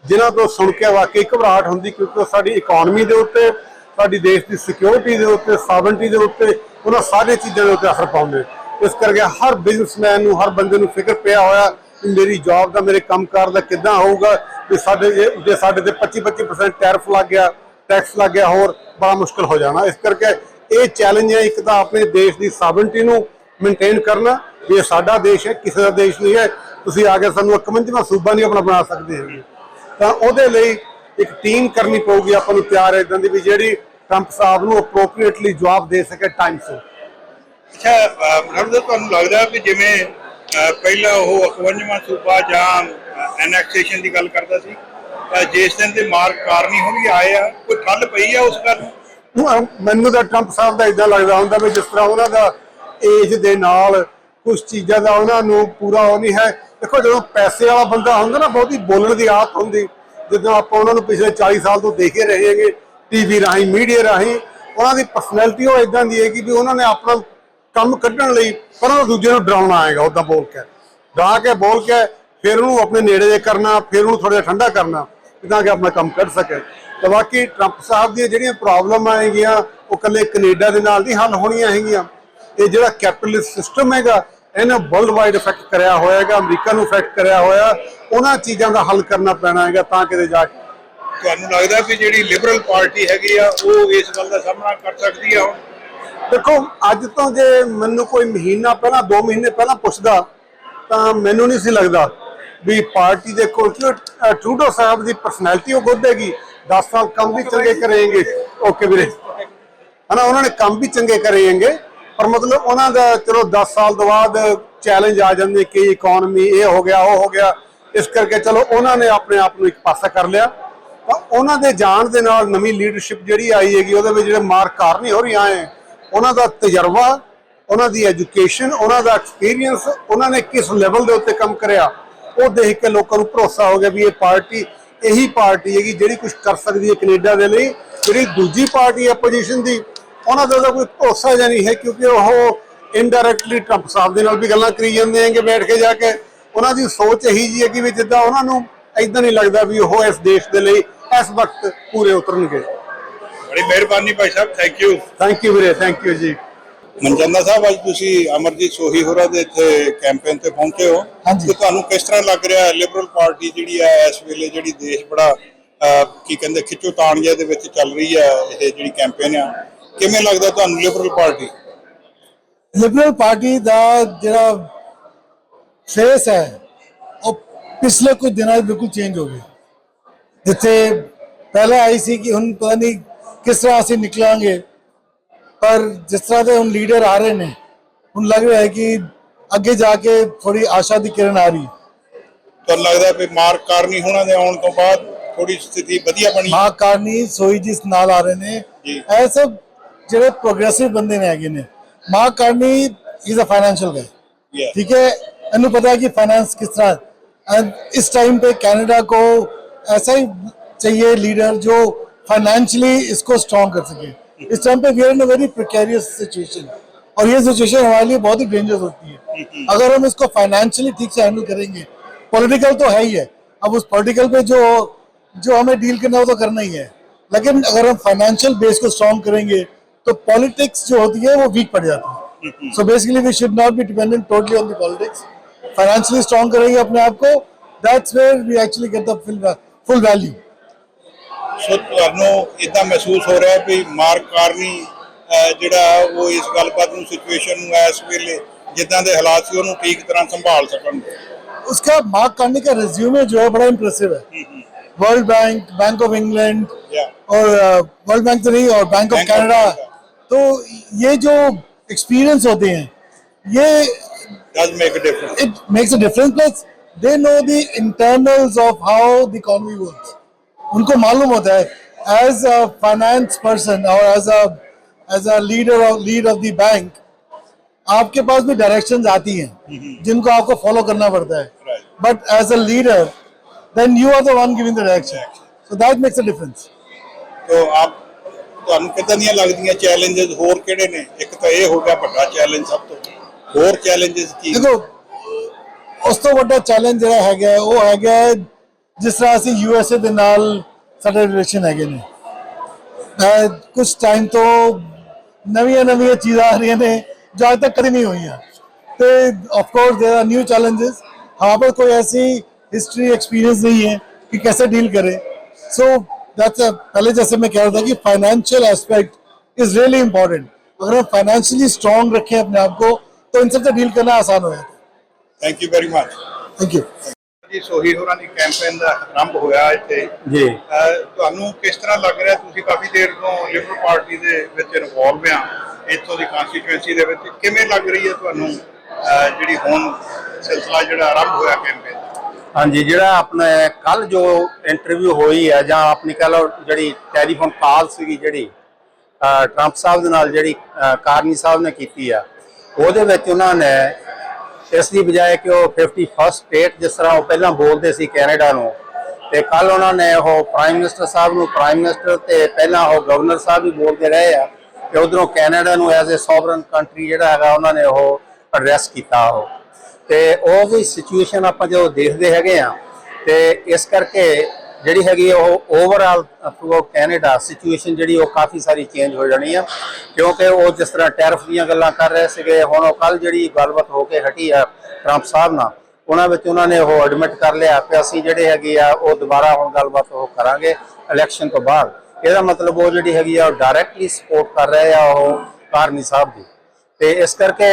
ਜਿਨ੍ਹਾਂ ਤੋਂ ਸੁਣ ਕੇ ਵਾਕਈ ਘਬਰਾਹਟ ਹੁੰਦੀ ਕਿਉਂਕਿ ਉਹ ਸਾਡੀ ਇਕਨੋਮੀ ਦੇ ਉੱਤੇ, ਸਾਡੀ ਦੇਸ਼ ਦੀ ਸਿਕਿਉਰਿਟੀ ਦੇ ਉੱਤੇ ਸਾਵਰਨਟੀ ਦੇ ਉੱਤੇ, ਉਹਨਾਂ ਸਾਰੇ ਚੀਜ਼ਾਂ ਦੇ ਉੱਤੇ ਅਸਰ ਪਾਉਂਦੇ ਇਸ ਕਰਕੇ ਹਰ ਬਿਜ਼ਨਸਮੈਨ ਨੂੰ, ਹਰ ਬੰਦੇ ਨੂੰ ਫਿਕਰ ਪਿਆ ਹੋਇਆ ਕਿ ਮੇਰੀ ਜੌਬ ਦਾ, ਮੇਰੇ ਕੰਮਕਾਰ ਦਾ ਕਿੱਦਾਂ ਹੋਊਗਾ, ਵੀ ਸਾਡੇ ਜੇ ਸਾਡੇ ਤੇ 25-25% ਟੈਰਫ ਲੱਗ ਗਿਆ ਟੈਕਸ ਲੱਗ ਗਿਆ ਹੋਰ, ਬੜਾ ਮੁਸ਼ਕਲ ਹੋ ਜਾਣਾ। ਇਸ ਕਰਕੇ ਇਹ ਚੈਲੰਜ ਹੈ ਇੱਕ ਤਾਂ ਆਪਣੇ ਦੇਸ਼ ਦੀ ਸਾਵਰਨਟੀ ਨੂੰ ਮੇਨਟੇਨ ਕਰਨਾ, ਵੀ ਇਹ ਸਾਡਾ ਦੇਸ਼ ਹੈ, ਕਿਸੇ ਦਾ ਦੇਸ਼ ਨਹੀਂ ਹੈ। ਤੁਸੀਂ ਆ ਕੇ ਸਾਨੂੰ 51ਵਾਂ ਸੂਬਾ ਨਹੀਂ ਆਪਣਾ ਬਣਾ ਸਕਦੇ ਹੈਗੇ। ਤਾਂ ਉਹਦੇ ਲਈ ਇੱਕ ਟੀਮ ਕਰਨੀ ਪਊਗੀ ਆਪਾਂ ਨੂੰ ਤਿਆਰ ਇਦਾਂ ਦੀ ਵੀ ਜਿਹੜੀ ਟਰੰਪ ਸਾਹਿਬ ਨੂੰ ਅਪਰੋਪਰੀਏਟਲੀ ਜਵਾਬ ਦੇ ਸਕੇ ਟਾਈਮ ਸਿਰ।
ਅੱਛਾ ਸਾਹਿਬ ਤੁਹਾਨੂੰ ਲੱਗਦਾ ਵੀ ਜਿਵੇਂ ਪਹਿਲਾਂ ਉਹ 51ਵਾਂ ਸੂਬਾ ਜਾਂ ਐਨੈਕਸੇਸ਼ਨ ਦੀ ਗੱਲ ਕਰਦਾ ਸੀ ਜਿਸ ਦਿਨ ਦੇ ਮਾਰਕ ਕਾਰਨੀ ਹੋਣੀ ਆਏ ਆ ਕੋਈ ਠੱਲ ਪਈ ਆ ਉਸ ਗੱਲ
ਮੈਨੂੰ ਤਾਂ ਟਰੰਪ ਸਾਹਿਬ ਦਾ ਇਦਾਂ ਲੱਗਦਾ ਹੁੰਦਾ ਵੀ ਜਿਸ ਤਰ੍ਹਾਂ ਉਹਨਾਂ ਦਾ ਏਜ ਦੇ ਨਾਲ ਕੁਝ ਚੀਜ਼ਾਂ ਦਾ ਉਹਨਾਂ ਨੂੰ ਪੂਰਾ ਉਹ ਨਹੀਂ ਹੈ ਦੇਖੋ, ਜਦੋਂ ਪੈਸੇ ਵਾਲਾ ਬੰਦਾ ਹੁੰਦਾ ਨਾ, ਬਹੁਤੀ ਬੋਲਣ ਦੀ ਆਦਤ ਹੁੰਦੀ। ਜਿੱਦਾਂ ਆਪਾਂ ਉਹਨਾਂ ਨੂੰ ਪਿਛਲੇ 40 ਸਾਲ ਤੋਂ ਦੇਖੇ ਰਹੇ ਹੈਗੇ ਟੀਵੀ ਰਾਹੀਂ ਮੀਡੀਆ ਰਾਹੀਂ, ਉਹਨਾਂ ਦੀ ਪਰਸਨੈਲਿਟੀ ਉਹ ਇਦਾਂ ਦੀ ਹੈ ਕਿ ਵੀ ਉਹਨਾਂ ਨੇ ਆਪਣਾ ਕੰਮ ਕੱਢਣ ਲਈ ਪਰ ਉਹ ਦੂਜੇ ਨੂੰ ਡਰਾਉਣਾ ਆਏਗਾ ਉਦਾਂ ਬੋਲ ਕੇ। ਡਰਾ ਕੇ, ਬੋਲ ਕੇ, ਫਿਰ ਉਹਨੂੰ ਆਪਣੇ ਨੇੜੇ ਦੇ ਕਰਨਾ, ਫਿਰ ਉਹਨੂੰ ਥੋੜਾ ਜਿਹਾ ਠੰਡਾ ਕਰਨਾ, ਤਾਂ ਕਿ ਆਪਣਾ ਕੰਮ ਕੱਢ ਸਕੇ। ਤਾਂ ਬਾਕੀ ਟਰੰਪ ਸਾਹਿਬ ਦੀਆਂ ਜਿਹੜੀਆਂ ਪ੍ਰੋਬਲਮਾਂ ਹੈਗੀਆਂ, ਉਹ ਕੱਲੇ ਕੈਨੇਡਾ ਦੇ ਨਾਲ ਨਹੀਂ ਹੱਲ ਹੋਣੀਆਂ ਹੈਗੀਆਂ। ਇਹ ਜਿਹੜਾ ਕੈਪੀਟਲਿਸਟ ਸਿਸਟਮ ਹੈਗਾ ਇਹਨੇ ਵਰਲਡ ਵਾਈਡ ਇਫੈਕਟ ਕਰਿਆ ਹੋਇਆ ਹੈਗਾ ਅਮਰੀਕਾ ਨੂੰ ਇਫੈਕਟ ਕਰਿਆ ਹੋਇਆ ਉਹਨਾਂ ਚੀਜ਼ਾਂ ਦਾ ਹੱਲ ਕਰਨਾ ਪੈਣਾ ਹੈਗਾ ਤਾਂ ਕਿਤੇ ਜਾ ਕੇ।
ਤੁਹਾਨੂੰ ਲੱਗਦਾ ਕਿ ਜਿਹੜੀ ਲਿਬਰਲ ਪਾਰਟੀ ਹੈਗੀ ਆ ਉਹ ਇਸ ਗੱਲ ਦਾ ਸਾਹਮਣਾ ਕਰ ਸਕਦੀ ਆ ਹੁਣ?
ਦੇਖੋ ਅੱਜ ਤੋਂ ਜੇ ਮੈਨੂੰ ਕੋਈ ਮਹੀਨਾ ਪਹਿਲਾਂ 2 ਮਹੀਨੇ ਪਹਿਲਾਂ ਪੁੱਛਦਾ ਤਾਂ ਮੈਨੂੰ ਨਹੀਂ ਸੀ ਲੱਗਦਾ ਵੀ ਪਾਰਟੀ ਦੇ ਕੋਲ ਟਰੂਡੋ ਸਾਹਿਬ ਦੀ ਪਰਸਨੈਲਿਟੀ ਉਹ ਗੁੱਡ ਹੈਗੀ। 10 ਸਾਲ ਕੰਮ ਵੀ ਚੰਗੇ ਕਰੇਂਗੇ। ਓਕੇ ਵੀਰੇ। ਹਨਾ ਉਹਨਾਂ ਨੇ ਕੰਮ ਵੀ ਚੰਗੇ ਕਰੇਂਗੇ। ਪਰ ਮਤਲਬ ਉਹਨਾਂ ਦਾ ਚਲੋ 10 ਸਾਲ ਤੋਂ ਬਾਅਦ ਚੈਲੰਜ ਆ ਜਾਂਦੇ ਕਿ ਇਕਨੋਮੀ ਇਹ ਹੋ ਗਿਆ, ਉਹ ਹੋ ਗਿਆ। ਇਸ ਕਰਕੇ ਚਲੋ ਉਹਨਾਂ ਨੇ ਆਪਣੇ ਆਪ ਨੂੰ ਇੱਕ ਪਾਸਾ ਕਰ ਲਿਆ। ਤਾਂ ਉਹਨਾਂ ਦੇ ਜਾਣ ਦੇ ਨਾਲ ਨਵੀਂ ਲੀਡਰਸ਼ਿਪ ਜਿਹੜੀ ਆਈ ਹੈਗੀ, ਉਹਦੇ ਵਿੱਚ ਜਿਹੜੇ ਮਾਰਕ ਨਹੀਂ ਹੋ ਰਹੀਆਂ ਹੈ ਉਹਨਾਂ ਦਾ ਤਜਰਬਾ, ਉਹਨਾਂ ਦੀ ਐਜੂਕੇਸ਼ਨ ਉਹਨਾਂ ਦਾ ਐਕਸਪੀਰੀਅੰਸ ਉਹਨਾਂ ਨੇ ਕਿਸ ਲੈਵਲ ਦੇ ਉੱਤੇ ਕੰਮ ਕਰਿਆ, ਉਹ ਦੇਖ ਕੇ ਲੋਕਾਂ ਨੂੰ ਭਰੋਸਾ ਹੋ ਗਿਆ ਵੀ ਇਹ ਪਾਰਟੀ ਇਹੀ ਪਾਰਟੀ ਹੈਗੀ ਜਿਹੜੀ ਕੁਝ ਕਰ ਸਕਦੀ ਹੈ ਕੈਨੇਡਾ ਦੇ ਲਈ, ਜਿਹੜੀ ਦੂਜੀ ਪਾਰਟੀ ਹੈ ਆਪੋਜੀਸ਼ਨ ਦੀ। ਉਹਨਾਂ ਦਾ ਕੋਈ ਭਰੋਸਾ ਜਾਂ ਨਹੀਂ ਹੈ ਕਿਉਂਕਿ ਉਹ ਇਨਡਾਇਰੈਕਟਲੀ ਟਰੰਪ ਸਾਹਿਬ ਦੇ ਨਾਲ ਵੀ ਗੱਲਾਂ ਕਰੀ ਜਾਂਦੇ ਹੈਗੇ ਬੈਠ ਕੇ ਜਾ ਕੇ। ਉਹਨਾਂ ਦੀ ਸੋਚ ਇਹੀ ਜੀ ਹੈ ਕਿ ਵੀ ਜਿੱਦਾਂ ਉਹਨਾਂ ਨੂੰ ਇਦਾਂ ਨਹੀਂ ਲੱਗਦਾ ਵੀ ਉਹ ਇਸ ਦੇਸ਼ ਦੇ ਲਈ ਇਸ ਵਕਤ ਪੂਰੇ ਉਤਰਨਗੇ।
ਬੜੀ ਮਿਹਰਬਾਨੀ ਭਾਈ ਸਾਹਿਬ ਥੈਂਕ ਯੂ
ਥੈਂਕ ਯੂ ਵੀਰੇ ਥੈਂਕ ਯੂ ਜੀ।
ਮਨਜੰਦਾ ਸਾਹਿਬ ਅੱਜ ਤੁਸੀਂ ਅਮਰਜੀਤ ਸੋਹੀ ਹੋਰਾਂ ਦੇ ਇੱਥੇ ਕੈਂਪੇਨ ਤੇ ਪਹੁੰਚੇ ਹੋ। ਤੇ ਤੁਹਾਨੂੰ ਕਿਸ ਤਰ੍ਹਾਂ ਲੱਗ ਰਿਹਾ ਹੈ? ਲਿਬਰਲ ਪਾਰਟੀ ਜਿਹੜੀ ਹੈ ਇਸ ਵੇਲੇ ਜਿਹੜੀ ਦੇਸ਼ ਬੜਾ ਕੀ ਕਹਿੰਦੇ ਖਿੱਚੋ ਤਾਣਜੇ ਦੇ ਵਿੱਚ ਚੱਲ ਰਹੀ ਹੈ ਇਹ ਜਿਹੜੀ ਕੈਂਪੇਨ ਆ। ਕਿਵੇਂ ਲੱਗਦਾ ਤੁਹਾਨੂੰ ਲਿਬਰਲ ਪਾਰਟੀ
ਲਿਬਰਲ ਪਾਰਟੀ ਦਾ ਜਿਹੜਾ ਫੇਸ ਹੈ ਉਹ ਪਿਛਲੇ ਕੁਝ ਦਿਨਾਂ 'ਚ ਬਿਲਕੁਲ ਚੇਂਜ ਹੋ ਗਿਆ। ਜਿੱਥੇ ਪਹਿਲਾਂ ਆਈ ਸੀ ਕਿ ਹੁਣ ਪਤਾ ਨਹੀਂ ਕਿਸ ਤਰ੍ਹਾਂ ਅਸੀਂ ਨਿਕਲਾਂਗੇ ਪਰ ਜਿਸ ਤਰ੍ਹਾਂ ਦੇ ਹੁਣ ਲੀਡਰ ਆ ਰਹੇ ਨੇ ਹੁਣ ਲੱਗ ਰਿਹਾ ਹੈ ਕਿ ਅੱਗੇ ਜਾ ਕੇ ਥੋੜੀ ਆਸ਼ਾ ਦੀ ਕਿਰਨ ਆ ਰਹੀ
ਤੁਹਾਨੂੰ ਲੱਗਦਾ ਵੀ ਮਾਰਕ ਕਾਰਨੀ ਹੋਣਾ ਦੇ ਆਉਣ ਤੋਂ ਬਾਅਦ ਥੋੜੀ ਸਥਿਤੀ ਵਧੀਆ ਬਣੀ?
ਮਾਂ ਕਾਰਨੀ ਸੋਈ ਜਿਸ ਨਾਲ ਆ ਰਹੇ ਨੇ। ਇਹ ਸਭ ਜਿਹੜੇ ਪ੍ਰੋਗਰੈਸਿਵ ਬੰਦੇ ਨੇ ਹੈਗੇ ਨੇ ਮਾਂ Carney is a financial guy
Yeah.
ठीक है इन्हें पता है कि फाइनेंस किस तरह एंड इस टाइम पे कनाडा को ऐसा ही चाहिए लीडर जो फाइनेंशियली इसको स्ट्रॉन्ग कर सके इस टाइम पे we are in a very precarious situation और ये सिचुएशन हमारे लिए बहुत ही डेंजरस होती है अगर हम इसको फाइनेंशियली ठीक से हैंडल करेंगे पॉलिटिकल तो है ही है अब उस पॉलिटिकल पे जो जो हमें डील करना हो तो करना ही है लेकिन अगर हम फाइनेंशियल बेस को स्ट्रॉन्ग करेंगे तो पॉलिटिक्स जो होती है वो वीक पड़ जाती है so basically we should not be dependent totally on the politics financially strong करेंगे अपने आप को that's where we actually get the full va- full value
ਸੋ ਤੁਹਾਨੂੰ ਇਦਾਂ ਮਹਿਸੂਸ ਹੋ ਰਿਹਾ ਵੀ ਮਾਰਕ ਕਾਰਨੀ ਅਹ, ਜਿਹੜਾ ਉਹ ਇਸ ਗੱਲਬਾਤ ਨੂੰ ਸਿਚੁਏਸ਼ਨ ਨੂੰ ਇਸ ਵੇਲੇ ਜਿੱਦਾਂ ਦੇ ਹਾਲਾਤ ਸੀ ਉਹਨੂੰ ਠੀਕ ਤਰ੍ਹਾਂ ਸੰਭਾਲ ਸਕਣਗੇ
उसका मार्क करने का रिज्यूमे जो है बड़ा इम्प्रेसिव है World Bank Bank of England
Yeah.
और वर्ल्ड बैंक तो नहीं और Bank of
Bank of
Canada
Canada.
तो ये जो एक्सपीरियंस होते हैं ये it makes a difference plus they know the internals of how the economy works उनको मालूम होता है एज अ फाइनेंस पर्सन और as a as a leader of lead of the bank आपके पास भी डायरेक्शंस आती हैं जिनको आपको फॉलो करना पड़ता है। But as a leader then you are the one giving the direction so that makes a difference
तो आप ਤੁਹਾਨੂੰ ਕਿਦਾਂ ਦੀਆਂ ਲੱਗਦੀਆਂ ਚੈਲੰਜਸ ਹੋਰ ਕਿਹੜੇ ਨੇ ਇੱਕ ਤਾਂ ਇਹ ਹੋ ਗਿਆ ਵੱਡਾ ਚੈਲੰਜ ਸਭ ਤੋਂ ਹੋਰ ਚੈਲੰਜਸ ਕੀ ਨੇ?
ਦੇਖੋ ਉਸ ਤੋਂ ਵੱਡਾ ਚੈਲੰਜ ਜਿਹੜਾ ਹੈਗਾ ਹੈ, ਉਹ ਹੈਗਾ ਹੈ, ਜਿਸ ਤਰ੍ਹਾਂ ਅਸੀਂ ਯੂ ਐਸ ਏ ਦੇ ਨਾਲ ਸਾਡੇ ਰਿਲੇਸ਼ਨ ਹੈਗੇ ਨੇ ਅਹ ਕੁਝ ਟਾਈਮ ਤੋਂ ਨਵੀਆਂ ਨਵੀਆਂ ਚੀਜ਼ਾਂ ਆ ਰਹੀਆਂ ਨੇ ਜੋ ਅੱਜ ਤੱਕ ਕਦੇ ਨਹੀਂ ਹੋਈਆਂ ਤੇ of course there are new challenges हमारे पर कोई ऐसी हिस्ट्री एक्सपीरियंस नहीं है कि कैसे डील करें सो दैट्स पहले जैसे मैं कह रहा था कि financial aspect is really important अगर हम फाइनेंशियली स्ट्रांग रखें अपने आप को तो इन सबसे डील करना आसान हो जाता है
thank you very much
thank you
ਜੀ ਸੋਹੀ ਹੋਰਾਂ ਦੀ ਕੈਂਪੇਨ ਦਾ ਆਰੰਭ ਹੋਇਆ ਇੱਥੇ
ਜੀ
ਅਹ ਤੁਹਾਨੂੰ ਕਿਸ ਤਰ੍ਹਾਂ ਲੱਗ ਰਿਹਾ ਤੁਸੀਂ ਕਾਫੀ ਦੇਰ ਤੋਂ ਲਿਬਰਲ ਪਾਰਟੀ ਦੇ ਵਿੱਚ ਇਨਵੋਲਵ ਆ ਇੱਥੋਂ ਦੀ ਕਨਸਟੀਟੂਐਂਸੀ ਦੇ ਵਿੱਚ ਕਿਵੇਂ ਲੱਗ ਰਹੀ ਹੈ ਤੁਹਾਨੂੰ ਅਹ ਜਿਹੜੀ ਹੁਣ ਸਿਲਸਿਲਾ ਜਿਹੜਾ ਆਰੰਭ ਹੋਇਆ ਕੈਂਪੇਨ
ਹਾਂਜੀ, ਜਿਹੜਾ ਆਪਣਾ ਕੱਲ ਜੋ ਇੰਟਰਵਿਊ ਹੋਈ ਹੈ ਜਾਂ ਆਪਣੀ ਕਹ ਲਓ ਜਿਹੜੀ ਟੈਲੀਫੋਨ ਕਾਲ ਸੀਗੀ ਜਿਹੜੀ ਟਰੰਪ ਸਾਹਿਬ ਦੇ ਨਾਲ ਜਿਹੜੀ ਕਾਰਨੀ ਸਾਹਿਬ ਨੇ ਕੀਤੀ ਆ, ਉਹਦੇ ਵਿੱਚ ਉਹਨਾਂ ਨੇ ਇਸ ਦੀ ਬਜਾਏ ਕਿ ਉਹ 51st ਸਟੇਟ ਜਿਸ ਤਰ੍ਹਾਂ ਉਹ ਪਹਿਲਾਂ ਬੋਲਦੇ ਸੀ ਕੈਨੇਡਾ ਨੂੰ, ਤੇ ਕੱਲ ਉਹਨਾਂ ਨੇ ਉਹ ਪ੍ਰਾਈਮ ਮਿਨਿਸਟਰ ਸਾਹਿਬ ਨੂੰ ਪ੍ਰਾਈਮ ਮਿਨਿਸਟਰ ਤੇ ਪਹਿਲਾਂ ਉਹ ਗਵਰਨਰ ਸਾਹਿਬ ਵੀ ਬੋਲਦੇ ਰਹੇ ਆ, ਤੇ ਉਧਰੋਂ ਕੈਨੇਡਾ ਨੂੰ ਐਜ਼ ਅ ਸੋਵਰਨ ਕੰਟਰੀ ਜਿਹੜਾ ਹੈਗਾ ਉਹਨਾਂ ਨੇ ਉਹ ਐਡਰੈਸ ਕੀਤਾ ਉਹ। ਤੇ ਉਹ ਵੀ ਸਿਚੁਏਸ਼ਨ ਆਪਾਂ ਜਦੋਂ ਦੇਖਦੇ ਹੈਗੇ ਆ, ਤੇ ਇਸ ਕਰਕੇ ਜਿਹੜੀ ਹੈਗੀ ਆ ਉਹ ਓਵਰਆਲ ਥਰੂ ਕੈਨੇਡਾ ਸਿਚੁਏਸ਼ਨ ਜਿਹੜੀ ਉਹ ਕਾਫੀ ਸਾਰੀ ਚੇਂਜ ਹੋ ਜਾਣੀ ਆ, ਕਿਉਂਕਿ ਉਹ ਜਿਸ ਤਰ੍ਹਾਂ ਟੈਰਫ ਦੀਆਂ ਗੱਲਾਂ ਕਰ ਰਹੇ ਸੀਗੇ, ਹੁਣ ਉਹ ਕੱਲ ਜਿਹੜੀ ਗੱਲਬਾਤ ਹੋ ਕੇ ਹਟੀ ਆ ਟਰੰਪ ਸਾਹਿਬ ਨਾਲ, ਉਹਨਾਂ ਵਿੱਚ ਉਹਨਾਂ ਨੇ ਉਹ ਐਡਮਿਟ ਕਰ ਲਿਆ ਕਿ ਅਸੀਂ ਜਿਹੜੇ ਹੈਗੇ ਆ, ਉਹ ਦੁਬਾਰਾ ਹੁਣ ਗੱਲਬਾਤ ਉਹ ਕਰਾਂਗੇ ਇਲੈਕਸ਼ਨ ਤੋਂ ਬਾਅਦ। ਇਹਦਾ ਮਤਲਬ ਉਹ ਜਿਹੜੀ ਹੈਗੀ ਆ, ਉਹ ਡਾਇਰੈਕਟਲੀ ਸਪੋਰਟ ਕਰ ਰਹੇ ਆ ਉਹ ਕਾਰਨੀ ਸਾਹਿਬ ਦੀ। ਤੇ ਇਸ ਕਰਕੇ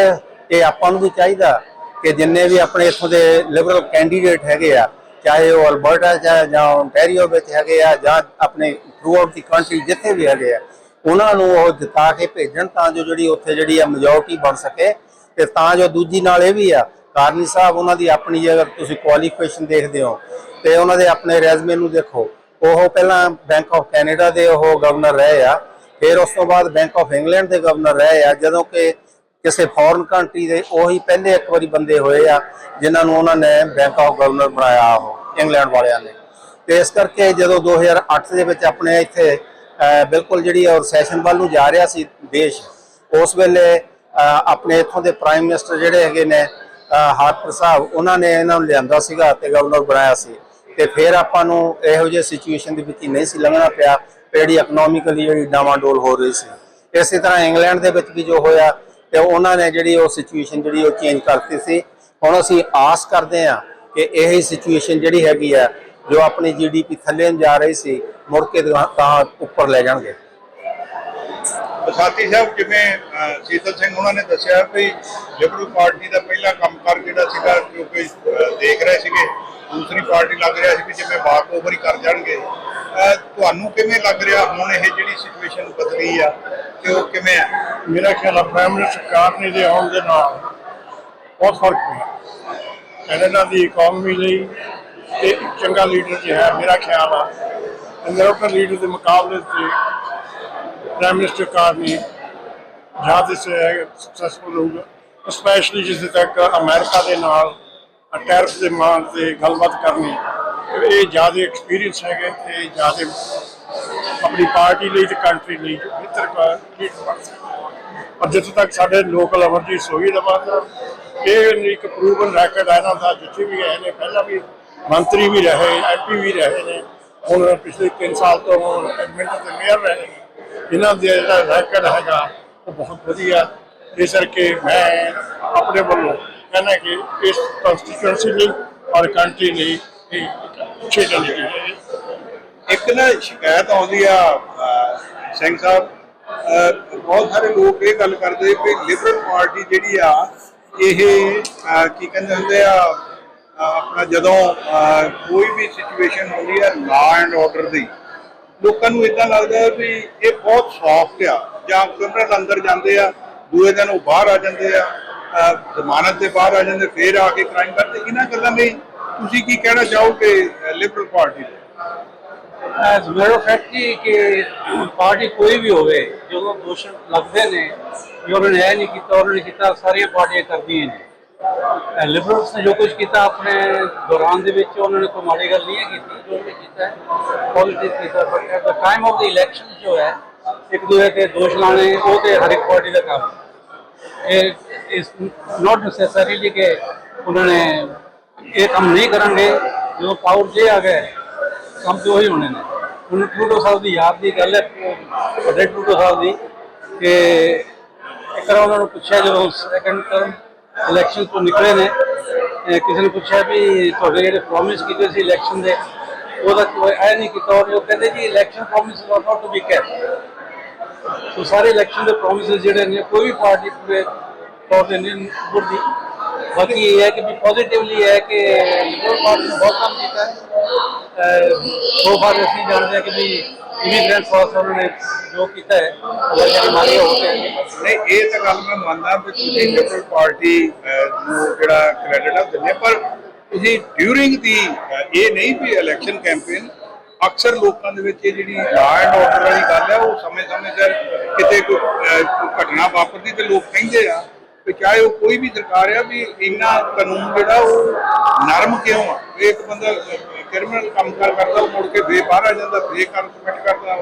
ਇਹ ਆਪਾਂ ਨੂੰ ਵੀ ਚਾਹੀਦਾ ਕਿ ਜਿੰਨੇ ਵੀ ਆਪਣੇ ਇੱਥੋਂ ਦੇ ਲਿਬਰਲ ਕੈਂਡੀਡੇਟ ਹੈਗੇ ਆ, ਚਾਹੇ ਉਹ ਅਲਬਰਟਾ ਚਾਹੇ ਜਾਂ ਓਨਟਾਰੀਓ ਵਿੱਚ ਹੈਗੇ ਆ ਜਾਂ ਆਪਣੇ ਥਰੂ ਆਊਟ ਦੀ ਕੰਟਰੀ ਜਿੱਥੇ ਵੀ ਹੈਗੇ ਆ, ਉਹਨਾਂ ਨੂੰ ਉਹ ਜਿਤਾ ਕੇ ਭੇਜਣ ਤਾਂ ਜੋ ਜਿਹੜੀ ਉੱਥੇ ਜਿਹੜੀ ਆ ਮੈਜੋਰਟੀ ਬਣ ਸਕੇ ਤੇ ਤਾਂ ਜੋ ਦੂਜੀ ਨਾਲ ਇਹ ਵੀ ਆ, ਕਾਰਨੀ ਸਾਹਿਬ ਉਹਨਾਂ ਦੀ ਆਪਣੀ ਅਗਰ ਤੁਸੀਂ ਕੁਆਲੀਫਿਕੇਸ਼ਨ ਦੇਖਦੇ ਹੋ ਤੇ ਉਹਨਾਂ ਦੇ ਆਪਣੇ ਰੈਜ਼ਮੇ ਨੂੰ ਦੇਖੋ, ਉਹ ਪਹਿਲਾਂ ਬੈਂਕ ਆਫ ਕੈਨੇਡਾ ਦੇ ਉਹ ਗਵਰਨਰ ਰਹੇ ਆ, ਫਿਰ ਉਸ ਤੋਂ ਬਾਅਦ ਬੈਂਕ ਆਫ ਇੰਗਲੈਂਡ ਦੇ ਗਵਰਨਰ ਰਹੇ ਆ, ਜਦੋਂ ਕਿ ਕਿਸੇ ਫੋਰਨ ਕੰਟਰੀ ਦੇ ਉਹੀ ਪਹਿਲੇ ਇੱਕ ਵਾਰੀ ਬੰਦੇ ਹੋਏ ਆ, ਜਿਨ੍ਹਾਂ ਨੂੰ ਉਹਨਾਂ ਨੇ ਬੈਂਕ ਆਫ ਗਵਰਨਰ ਬਣਾਇਆ ਉਹ ਇੰਗਲੈਂਡ ਵਾਲਿਆਂ ਨੇ। ਤੇ ਇਸ ਕਰਕੇ ਜਦੋਂ 2008 ਦੇ ਵਿੱਚ ਆਪਣੇ ਇੱਥੇ ਬਿਲਕੁਲ ਜਿਹੜੀ ਉਹ ਸੈਸ਼ਨ ਵੱਲ ਨੂੰ ਜਾ ਰਿਹਾ ਸੀ ਦੇਸ਼, ਉਸ ਵੇਲੇ ਆਪਣੇ ਇੱਥੋਂ ਦੇ ਪ੍ਰਾਈਮ ਮਿਨਿਸਟਰ ਜਿਹੜੇ ਹੈਗੇ ਨੇ ਹਾਰਪਰ ਸਾਹਿਬ, ਉਹਨਾਂ ਨੇ ਇਹਨਾਂ ਨੂੰ ਲਿਆਂਦਾ ਸੀਗਾ ਤੇ ਗਵਰਨਰ ਬਣਾਇਆ ਸੀ। ਤੇ ਫਿਰ ਆਪਾਂ ਨੂੰ ਇਹੋ ਜਿਹੇ ਸਿਚੁਏਸ਼ਨ ਦੇ ਵਿੱਚ ਹੀ ਨਹੀਂ ਸੀ ਲੰਘਣਾ ਪਿਆ ਜਿਹੜੀ ਇਕਨੋਮਿਕਲੀ ਜਿਹੜੀ ਡਾਵਾਂਡੋਲ ਹੋ ਰਹੀ ਸੀ। ਇਸੇ ਤਰ੍ਹਾਂ ਇੰਗਲੈਂਡ ਦੇ ਵਿੱਚ ਵੀ ਜੋ ਹੋਇਆ ਤੇ ਉਹਨਾਂ ਨੇ ਜਿਹੜੀ ਉਹ ਸਿਚੁਏਸ਼ਨ ਜਿਹੜੀ ਉਹ ਚੇਂਜ ਕਰਤੀ ਸੀ। ਹੁਣ ਅਸੀਂ ਆਸ ਕਰਦੇ ਹਾਂ ਕਿ ਇਹ ਸਿਚੁਏਸ਼ਨ ਜਿਹੜੀ ਹੈਗੀ ਆ, ਜੋ ਆਪਣੀ ਜੀਡੀਪੀ ਥੱਲੇ ਨੂੰ ਜਾ ਰਹੀ ਸੀ, ਮੁੜ ਕੇ ਤਾਂ ਉੱਪਰ ਲੈ ਜਾਣਗੇ।
ਬਸਾਤੀ ਸਾਹਿਬ ਜਿਵੇਂ ਸੀਤਲ ਸਿੰਘ ਉਹਨਾਂ ਨੇ ਦੱਸਿਆ ਵੀ ਲਿਬਰਲ ਪਾਰਟੀ ਦਾ ਪਹਿਲਾ ਕੰਮਕਾਰ ਜਿਹੜਾ ਸੀਗਾ ਜੋ ਅਹ, ਦੇਖ ਰਹੇ ਸੀਗੇ ਦੂਸਰੀ ਪਾਰਟੀ ਲੱਗ ਰਿਹਾ ਸੀ ਕਿ ਜਿਵੇਂ ਵਾਕ ਓਵਰ ਹੀ ਕਰ ਜਾਣਗੇ। ਤੁਹਾਨੂੰ ਕਿਵੇਂ ਲੱਗ ਰਿਹਾ ਹੁਣ ਇਹ ਜਿਹੜੀ ਸਿਚੁਏਸ਼ਨ ਬਦਲੀ ਆ ਕਿ ਉਹ ਕਿਵੇਂ ਆ?
ਮੇਰਾ ਖਿਆਲ ਆ ਪ੍ਰਾਈਮ ਮਿਨਿਸਟਰ ਕਾਰਨੀ ਦੇ ਆਉਣ ਦੇ ਨਾਲ ਬਹੁਤ ਫ਼ਰਕ ਪਿਆ। ਕੈਨੇਡਾ ਦੀ ਇਕਨੋਮੀ ਲਈ ਤੇ ਚੰਗਾ ਲੀਡਰ ਜਿਹੜਾ ਮੇਰਾ ਖਿਆਲ ਆ ਅਮਰੀਕਨ ਲੀਡਰ ਦੇ ਮੁਕਾਬਲੇ ਤੇ ਪ੍ਰਾਈਮ ਮਿਨਿਸਟਰ ਕਾਰਨੀ ਜ਼ਿਆਦਾ ਸਕਸੈਸਫੁਲ ਹੋਊਗਾ ਸਪੈਸ਼ਲੀ ਜਿਸ ਤੱਕ ਅਮਰੀਕਾ ਦੇ ਨਾਲ ਟੈਰਿਫ ਦੇ ਮਾਨ ਤੇ ਗੱਲਬਾਤ ਕਰਨੀ ਇਹ ਜ਼ਿਆਦਾ ਐਕਸਪੀਰੀਅੰਸ ਹੈਗੇ ਤੇ ਜ਼ਿਆਦਾ ਆਪਣੀ ਪਾਰਟੀ ਲਈ ਤੇ ਕੰਟਰੀ ਲਈ ਬਿਹਤਰ ਲੀਡਰ ਬਣ ਸਕਦਾ ਪਰ ਜਿੱਥੇ ਤੱਕ ਸਾਡੇ ਲੋਕਲ ਅਮਰਜੀਤ ਸੋਹੀ ਦਾ ਬਾਤ ਇਹ ਇੱਕ ਪ੍ਰੂਵਨ ਰੈਕਡ ਹੈ ਇਹਨਾਂ ਦਾ, ਜਿੱਥੇ ਵੀ ਗਏ ਨੇ, ਪਹਿਲਾਂ ਵੀ ਮੰਤਰੀ ਵੀ ਰਹੇ ਐਮਪੀ ਵੀ ਰਹੇ ਨੇ, ਹੁਣ ਪਿਛਲੇ 3 ਸਾਲ ਤੋਂ ਐਡਮਿੰਟਨ ਦੇ ਮੇਅਰ ਰਹੇ ਨੇ। ਇਹਨਾਂ ਦਾ ਜਿਹੜਾ ਰੈਕਡ ਹੈਗਾ ਉਹ ਬਹੁਤ ਵਧੀਆ। ਇਸ ਕਰਕੇ ਮੈਂ ਆਪਣੇ ਵੱਲੋਂ ਕਹਿੰਦਾ ਕਿ ਇਸ ਕੰਸਟੀਟੂਐਂਸੀ ਲਈ ਔਰ ਕੰਟਰੀ ਲਈ ਇਹ ਇੱਕ ਅੱਛੀ ਹੈ
ਇੱਕ ਨਾ ਸ਼ਿਕਾਇਤ ਆਉਂਦੀ ਆ ਸਿੰਘ ਸਾਹਿਬ ਬਹੁਤ ਸਾਰੇ ਲੋਕ ਇਹ ਗੱਲ ਕਰਦੇ ਵੀ ਲਿਬਰਲ ਪਾਰਟੀ ਜਿਹੜੀ ਆ, ਇਹ ਕੀ ਕਹਿੰਦੇ ਹੁੰਦੇ ਆ ਆਪਣਾ ਜਦੋਂ ਕੋਈ ਵੀ ਸਿਚੁਏਸ਼ਨ ਹੁੰਦੀ ਆ ਲਾ ਐਂਡ ਆਰਡਰ ਦੀ ਲੋਕਾਂ ਨੂੰ ਇਦਾਂ ਲੱਗਦਾ ਹੈ ਵੀ ਇਹ ਬਹੁਤ ਸੌਫਟ ਆ, ਜਾਂ ਕ੍ਰਿਮੀਨਲ ਅੰਦਰ ਜਾਂਦੇ ਆ, ਦੂਏ ਦਿਨ ਉਹ ਬਾਹਰ ਆ ਜਾਂਦੇ ਆ ਜ਼ਮਾਨਤ ਦੇ ਬਾਹਰ ਆ ਜਾਂਦੇ, ਫੇਰ ਆ ਕੇ ਕ੍ਰਾਈਮ ਕਰਦੇ। ਇਹਨਾਂ ਗੱਲਾਂ ਲਈ ਤੁਸੀਂ ਕੀ ਕਹਿਣਾ ਚਾਹੋਗੇ ਲਿਬਰਲ ਪਾਰਟੀ ਦੇ?
ਐਸ ਮੈਟਰ ਫੈਕਟ ਕਿ ਕਿ ਪਾਰਟੀ ਕੋਈ ਵੀ ਹੋਵੇ, ਜਦੋਂ ਦੋਸ਼ ਲੱਗਦੇ ਨੇ ਕਿ ਉਹਨਾਂ ਨੇ ਇਹ ਨਹੀਂ ਕੀਤਾ, ਉਹਨਾਂ ਨੇ ਕੀਤਾ, ਸਾਰੀਆਂ ਪਾਰਟੀਆਂ ਕਰਦੀਆਂ ਨੇ। ਲਿਬਰਲਸ ਨੇ ਜੋ ਕੁਝ ਕੀਤਾ ਆਪਣੇ ਦੌਰਾਨ ਦੇ ਵਿੱਚ ਉਹਨਾਂ ਨੇ ਕੋਈ ਮਾੜੀ ਗੱਲ ਨਹੀਂ ਕੀਤੀ, ਜੋ ਵੀ ਕੀਤਾ ਪੋਲਿਟਿਕਸ ਕੀਤਾ but at the time of the election ਜੋ ਹੈ, ਇੱਕ ਦੂਜੇ ਤੇ ਦੋਸ਼ ਲਾਣੇ ਉਹ ਤੇ ਹਰ ਇੱਕ ਪਾਰਟੀ ਦਾ ਕੰਮ ਇਹ ਇਸ ਨਾਟ ਨੈਸੈਸਰੀਲੀ ਕਿ ਉਹਨਾਂ ਨੇ ਇਹ ਕੰਮ ਨਹੀਂ ਕਰਨਗੇ, ਜਦੋਂ ਪਾਵਰ ਜੇ ਆ ਗਏ ਕੰਮ ਤੇ ਉਹੀ ਹੋਣੇ ਨੇ। ਹੁਣ ਟਰੂਡੋ ਸਾਹਿਬ ਦੀ ਯਾਦ ਦੀ ਗੱਲ ਹੈ, ਵੱਡੇ ਟਰੂਡੋ ਸਾਹਿਬ ਦੀ, ਕਿ ਇੱਕ ਵਾਰ ਉਹਨਾਂ ਨੂੰ ਪੁੱਛਿਆ ਜਦੋਂ ਸੈਕੰਡ ਟਰਮ ਇਲੈਕਸ਼ਨ ਤੋਂ ਨਿਕਲੇ ਨੇ। ਕਿਸੇ ਨੇ ਪੁੱਛਿਆ ਵੀ ਤੁਹਾਡੇ ਜਿਹੜੇ ਪ੍ਰੋਮਿਸ ਕੀਤੇ ਸੀ ਇਲੈਕਸ਼ਨ ਦੇ, ਉਹਦਾ ਕੋਈ ਐ ਨਹੀਂ ਕੀਤਾ ਉਹ ਕਹਿੰਦੇ ਜੀ election promise are not to be kept so ਸਾਰੇ ਇਲੈਕਸ਼ਨ ਦੇ ਪ੍ਰੋਮਿਸ ਜਿਹੜੇ ਨੇ, ਕੋਈ ਵੀ ਪਾਰਟੀ ਪੂਰੇ ਤੌਰ ਤੇ ਨਹੀਂ ਬੁੱਧੀ ਬਾਕੀ ਇਹ ਹੈ ਕਿ ਵੀ ਪੋਜ਼ਿਟਿਵਲੀ ਹੈ ਕਿ ਲਿਬਰਲ ਪਾਰਟੀ ਨੇ ਬਹੁਤ ਕੰਮ ਕੀਤਾ ਹੈ। ਸੋ ਫਾਰ ਅਸੀਂ ਜਾਣਦੇ ਹਾਂ ਕਿ ਵੀ ਇਮੀਗ੍ਰੈਂਟਸ ਵਾਸਤੇ ਨੇ ਜੋ ਕੀਤਾ ਹੈ ਉਹ ਜਿਹੜੀ ਮਾਰੀ ਹੋ ਕੇ
ਨਹੀਂ, ਇਹ ਤਾਂ ਗੱਲ ਮੈਂ ਮੰਨਦਾ ਵੀ ਤੁਸੀਂ ਲਿਬਰਲ ਪਾਰਟੀ ਨੂੰ ਜਿਹੜਾ ਕ੍ਰੈਡਿਟ ਆ, ਦਿੰਦੇ ਪਰ ਤੁਸੀਂ ਡਿਊਰਿੰਗ ਦੀ ਇਹ ਨਹੀਂ ਵੀ ਇਲੈਕਸ਼ਨ ਕੈਂਪੇਨ ਅਕਸਰ ਲੋਕਾਂ ਦੇ ਵਿੱਚ ਇਹ ਜਿਹੜੀ ਲਾ ਐਂਡ ਆਰਡਰ ਵਾਲੀ ਗੱਲ ਹੈ ਉਹ ਸਮੇਂ-ਸਮੇਂ ਸਿਰ ਕਿਤੇ ਕੋਈ ਘਟਨਾ ਵਾਪਰਦੀ ਤੇ ਲੋਕ ਕਹਿੰਦੇ ਆ ਵੀ ਚਾਹੇ ਉਹ ਕੋਈ ਵੀ ਸਰਕਾਰ ਆ ਵੀ ਇੰਨਾ ਕਾਨੂੰਨ ਜਿਹੜਾ ਉਹ ਨਰਮ ਕਿਉਂ ਆ? ਇੱਕ ਬੰਦਾ ਕ੍ਰਿਮੀਨਲ ਕੰਮ ਕਾਰ ਕਰਦਾ ਉਹ ਮੁੜ ਕੇ ਫੇਰ ਬਾਹਰ ਆ ਜਾਂਦਾ ਫੇਰ ਕਰ ਕਮਿਟ ਕਰਦਾ।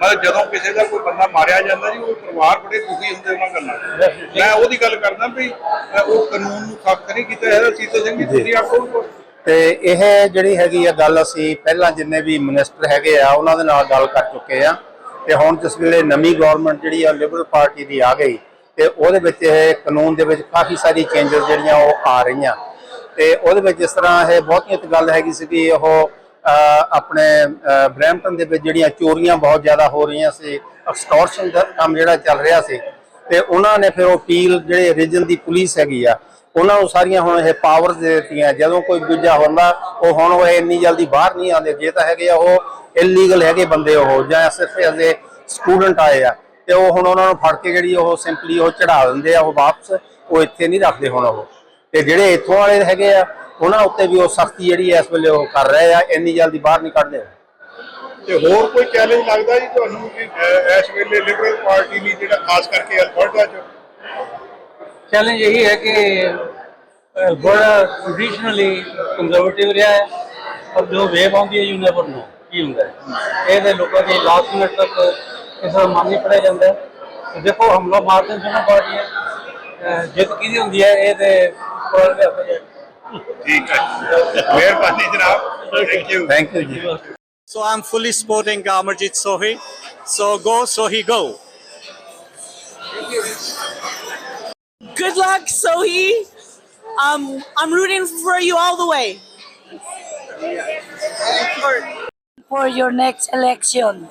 ਮਤਲਬ ਜਦੋਂ ਕਿਸੇ ਦਾ ਕੋਈ ਬੰਦਾ ਮਾਰਿਆ ਜਾਂਦਾ ਜੀ ਉਹ ਪਰਿਵਾਰ ਬੜੇ ਦੁਖੀ ਹੁੰਦੇ ਉਹਨਾਂ ਗੱਲਾਂ। ਮੈਂ ਉਹਦੀ ਗੱਲ ਕਰਦਾ ਵੀ ਉਹ ਕਾਨੂੰਨ ਨੂੰ ਸਖਤ ਨਹੀਂ ਕੀਤਾ ਹੈਗਾ ਸੀਤਾ ਸਿੰਘ ਜੀ ਤੁਸੀਂ ਆਖੋ
ਤੇ ਇਹ ਜਿਹੜੀ ਹੈਗੀ ਆ ਗੱਲ ਅਸੀਂ ਪਹਿਲਾਂ ਜਿੰਨੇ ਵੀ ਮਿਨਿਸਟਰ ਹੈਗੇ ਆ ਉਹਨਾਂ ਦੇ ਨਾਲ ਗੱਲ ਕਰ ਚੁੱਕੇ ਆ। ਤੇ ਹੁਣ ਜਿਸ ਵੇਲੇ ਨਵੀਂ ਗਵਰਨਮੈਂਟ ਜਿਹੜੀ ਆ ਲਿਬਰਲ ਪਾਰਟੀ ਦੀ ਆ ਗਈ ਤੇ ਉਹਦੇ ਵਿੱਚ ਇਹ ਕਾਨੂੰਨ ਦੇ ਵਿੱਚ ਕਾਫੀ ਸਾਰੀ ਚੇਂਜਸ ਜਿਹੜੀਆਂ ਉਹ ਆ ਰਹੀਆਂ। ਤੇ ਉਹਦੇ ਵਿੱਚ ਇਸ ਤਰ੍ਹਾਂ ਇਹ ਬਹੁਤੀ ਇੱਕ ਗੱਲ ਹੈਗੀ ਸੀ ਕਿ ਉਹ ਆਪਣੇ ਅਹ, ਬਰੈਂਪਟਨ ਦੇ ਵਿੱਚ ਜਿਹੜੀਆਂ ਚੋਰੀਆਂ ਬਹੁਤ ਜ਼ਿਆਦਾ ਹੋ ਰਹੀਆਂ ਸੀ ਐਕਸਟੋਰਸ਼ਨ ਦਾ ਕੰਮ ਜਿਹੜਾ ਚੱਲ ਰਿਹਾ ਸੀ ਤੇ ਉਹਨਾਂ ਨੇ ਫਿਰ ਉਹ ਅਪੀਲ ਜਿਹੜੇ ਰੀਜਨ ਦੀ ਪੁਲਿਸ ਹੈਗੀ ਆ ਉਹਨਾਂ ਨੂੰ ਸਾਰੀਆਂ ਹੁਣ ਇਹ ਪਾਵਰਸ ਦੇ ਦਿੱਤੀਆਂ ਜਦੋਂ ਕੋਈ ਦੂਜਾ ਹੁੰਦਾ ਉਹ ਹੁਣ ਉਹ ਇੰਨੀ ਜਲਦੀ ਬਾਹਰ ਨਹੀਂ ਆਉਂਦੇ ਜੇ ਤਾਂ ਹੈਗੇ ਆ ਉਹ ਇਲੀਗਲ ਹੈਗੇ ਬੰਦੇ ਉਹ ਜਾਂ ਸਿਰਫ ਐਜ਼ ਸਟੂਡੈਂਟ ਆਏ ਆ ਤੇ ਉਹ ਹੁਣ ਉਹਨਾਂ ਨੂੰ ਫੜ ਕੇ ਜਿਹੜੀ ਉਹ ਸਿੰਪਲੀ ਉਹ ਚੜਾ ਦਿੰਦੇ ਆ ਉਹ ਵਾਪਸ ਉਹ ਇੱਥੇ ਨਹੀਂ ਰੱਖਦੇ ਹੁਣ ਉਹ। ਤੇ ਜਿਹੜੇ ਇੱਥੋਂ ਵਾਲੇ ਹੈਗੇ ਆ ਉਹਨਾਂ ਉੱਤੇ ਵੀ ਉਹ ਸਖਤੀ ਜਿਹੜੀ ਇਸ ਵੇਲੇ ਉਹ ਕਰ ਰਹੇ ਆ ਇੰਨੀ ਜਲਦੀ ਬਾਹਰ ਨਹੀਂ ਕੱਢਦੇ
ਤੇ ਹੋਰ ਕੋਈ ਚੈਲੰਜ ਲੱਗਦਾ ਜੀ ਤੁਹਾਨੂੰ ਕਿ ਇਸ ਵੇਲੇ ਲਿਬਰਲ ਪਾਰਟੀ ਲਈ ਜਿਹੜਾ ਖਾਸ ਕਰਕੇ ਅਲਬਰਟਾ ਚ?
ਚੈਲੰਜ ਇਹੀ ਹੈ ਕਿ ਬੜਾ ਟ੍ਰੈਡੀਸ਼ਨਲੀ ਕੰਜ਼ਰਵੇਟਿਵ ਰਿਹਾ ਹੈ ਪਰ ਜੋ ਵੇਵ ਆਉਂਦੀ ਹੈ ਯੂ ਨੈਵਰ ਨੋ ਕੀ ਹੁੰਦਾ ਹੈ। ਇਹਦੇ ਲੋਕਾਂ ਦੀ ਲਾਸਟ ਮਿੰਟ ਤੱਕ ਕਿਸੇ ਦਾ ਮਨ ਨਹੀਂ ਪੜਿਆ ਜਾਂਦਾ। ਦੇਖੋ ਹਮਲਾ ਮਾਰਦੇ ਦੋਨੋਂ ਪਾਰਟੀਆਂ ਜਿੱਤ ਕਿਹਦੀ ਹੁੰਦੀ ਹੈ ਇਹ ਤੇ ਕੋਲ ਦੇ ਹੱਥ 'ਚ ਹੈ।
ਠੀਕ ਹੈ ਮਿਹਰਬਾਨੀ ਜਨਾਬ ਥੈਂਕ ਯੂ
ਥੈਂਕ ਯੂ ਜੀ
So I'm fully supporting Amarjit Sohi. So go, Sohi, go.
Good luck, Sohi. Um, I'm rooting for you all the way.
for your next election.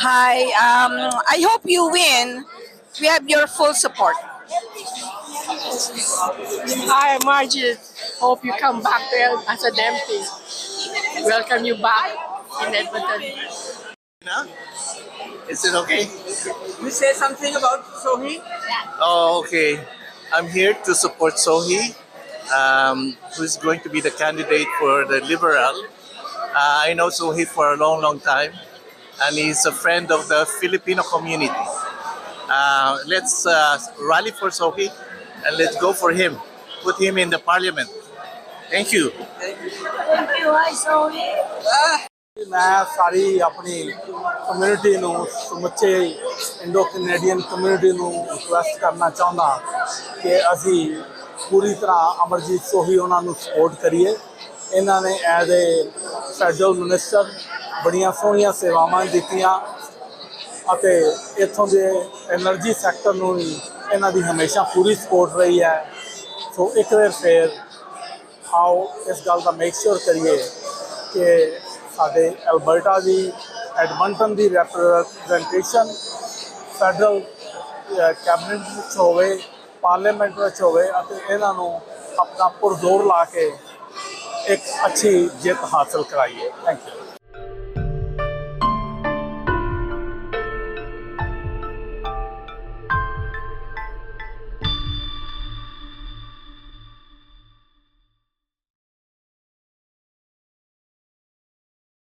Hi. Um, I hope you win. We have your full support.
Hi, Margit. Hope you come back there as a deputy. Welcome you back in Edmonton.
Is it okay?
You say something about Sohi?
Oh, okay. I'm here to support Sohi, um, who's going to be the candidate for the Liberal. Uh, I know Sohi for a long, long time, and he's a friend of the Filipino community. Uh, let's uh, rally for Sohi and let's go for him. Put him in the parliament. Thank you.
Thank you, hi Zoe.
ਮੈਂ ਸਾਰੀ ਆਪਣੀ community ਨੂੰ ਸਮੁੱਚੇ Indo Canadian community ਨੂੰ request ਕਰਨਾ ਚਾਹੁੰਦਾ ਕਿ ਅਸੀਂ ਪੂਰੀ ਤਰ੍ਹਾਂ ਅਮਰਜੀਤ ਸੋਹੀ ਉਹਨਾਂ ਨੂੰ ਸਪੋਰਟ ਕਰੀਏ। ਇਹਨਾਂ ਨੇ ਐਜ਼ ਅ ਫੈਡਰਲ ਮਿਨਿਸਟਰ ਬੜੀਆਂ ਸੋਹਣੀਆਂ ਸੇਵਾਵਾਂ ਦਿੱਤੀਆਂ ਅਤੇ ਇੱਥੋਂ ਦੇ એનર્ਜੀ ਸੈਕਟਰ ਨੂੰ ਵੀ ਇਹਨਾਂ ਦੀ ਹਮੇਸ਼ਾ ਪੂਰੀ ਸਪੋਰਟ ਰਹੀ ਹੈ। ਸੋ ਇੱਕ ਵਾਰ ਫੇਰ ਆਓ ਇਸ ਗੱਲ ਦਾ ਮੇਕ ਸ਼ੋਰ ਕਰੀਏ ਕਿ ਸਾਡੇ ਐਲਬਰਟਾ ਦੀ ਐਡਮੰਟਨ ਦੀ ਰਿਪਰੈਜ਼ੈਂਟੇਸ਼ਨ ਫੈਡਰਲ ਕੈਬਨਿਟ ਵਿੱਚ ਹੋਵੇ। ਪਾਰਲੀਮੈਂਟ ਵਿੱਚ ਹੋਵੇ ਅਤੇ ਇਹਨਾਂ ਨੂੰ ਆਪਣਾ ਪੁਰਜ਼ੋਰ ਲਾ ਕੇ ਇੱਕ ਅੱਛੀ ਜਿੱਤ ਹਾਸਲ ਕਰਾਈਏ। Thank you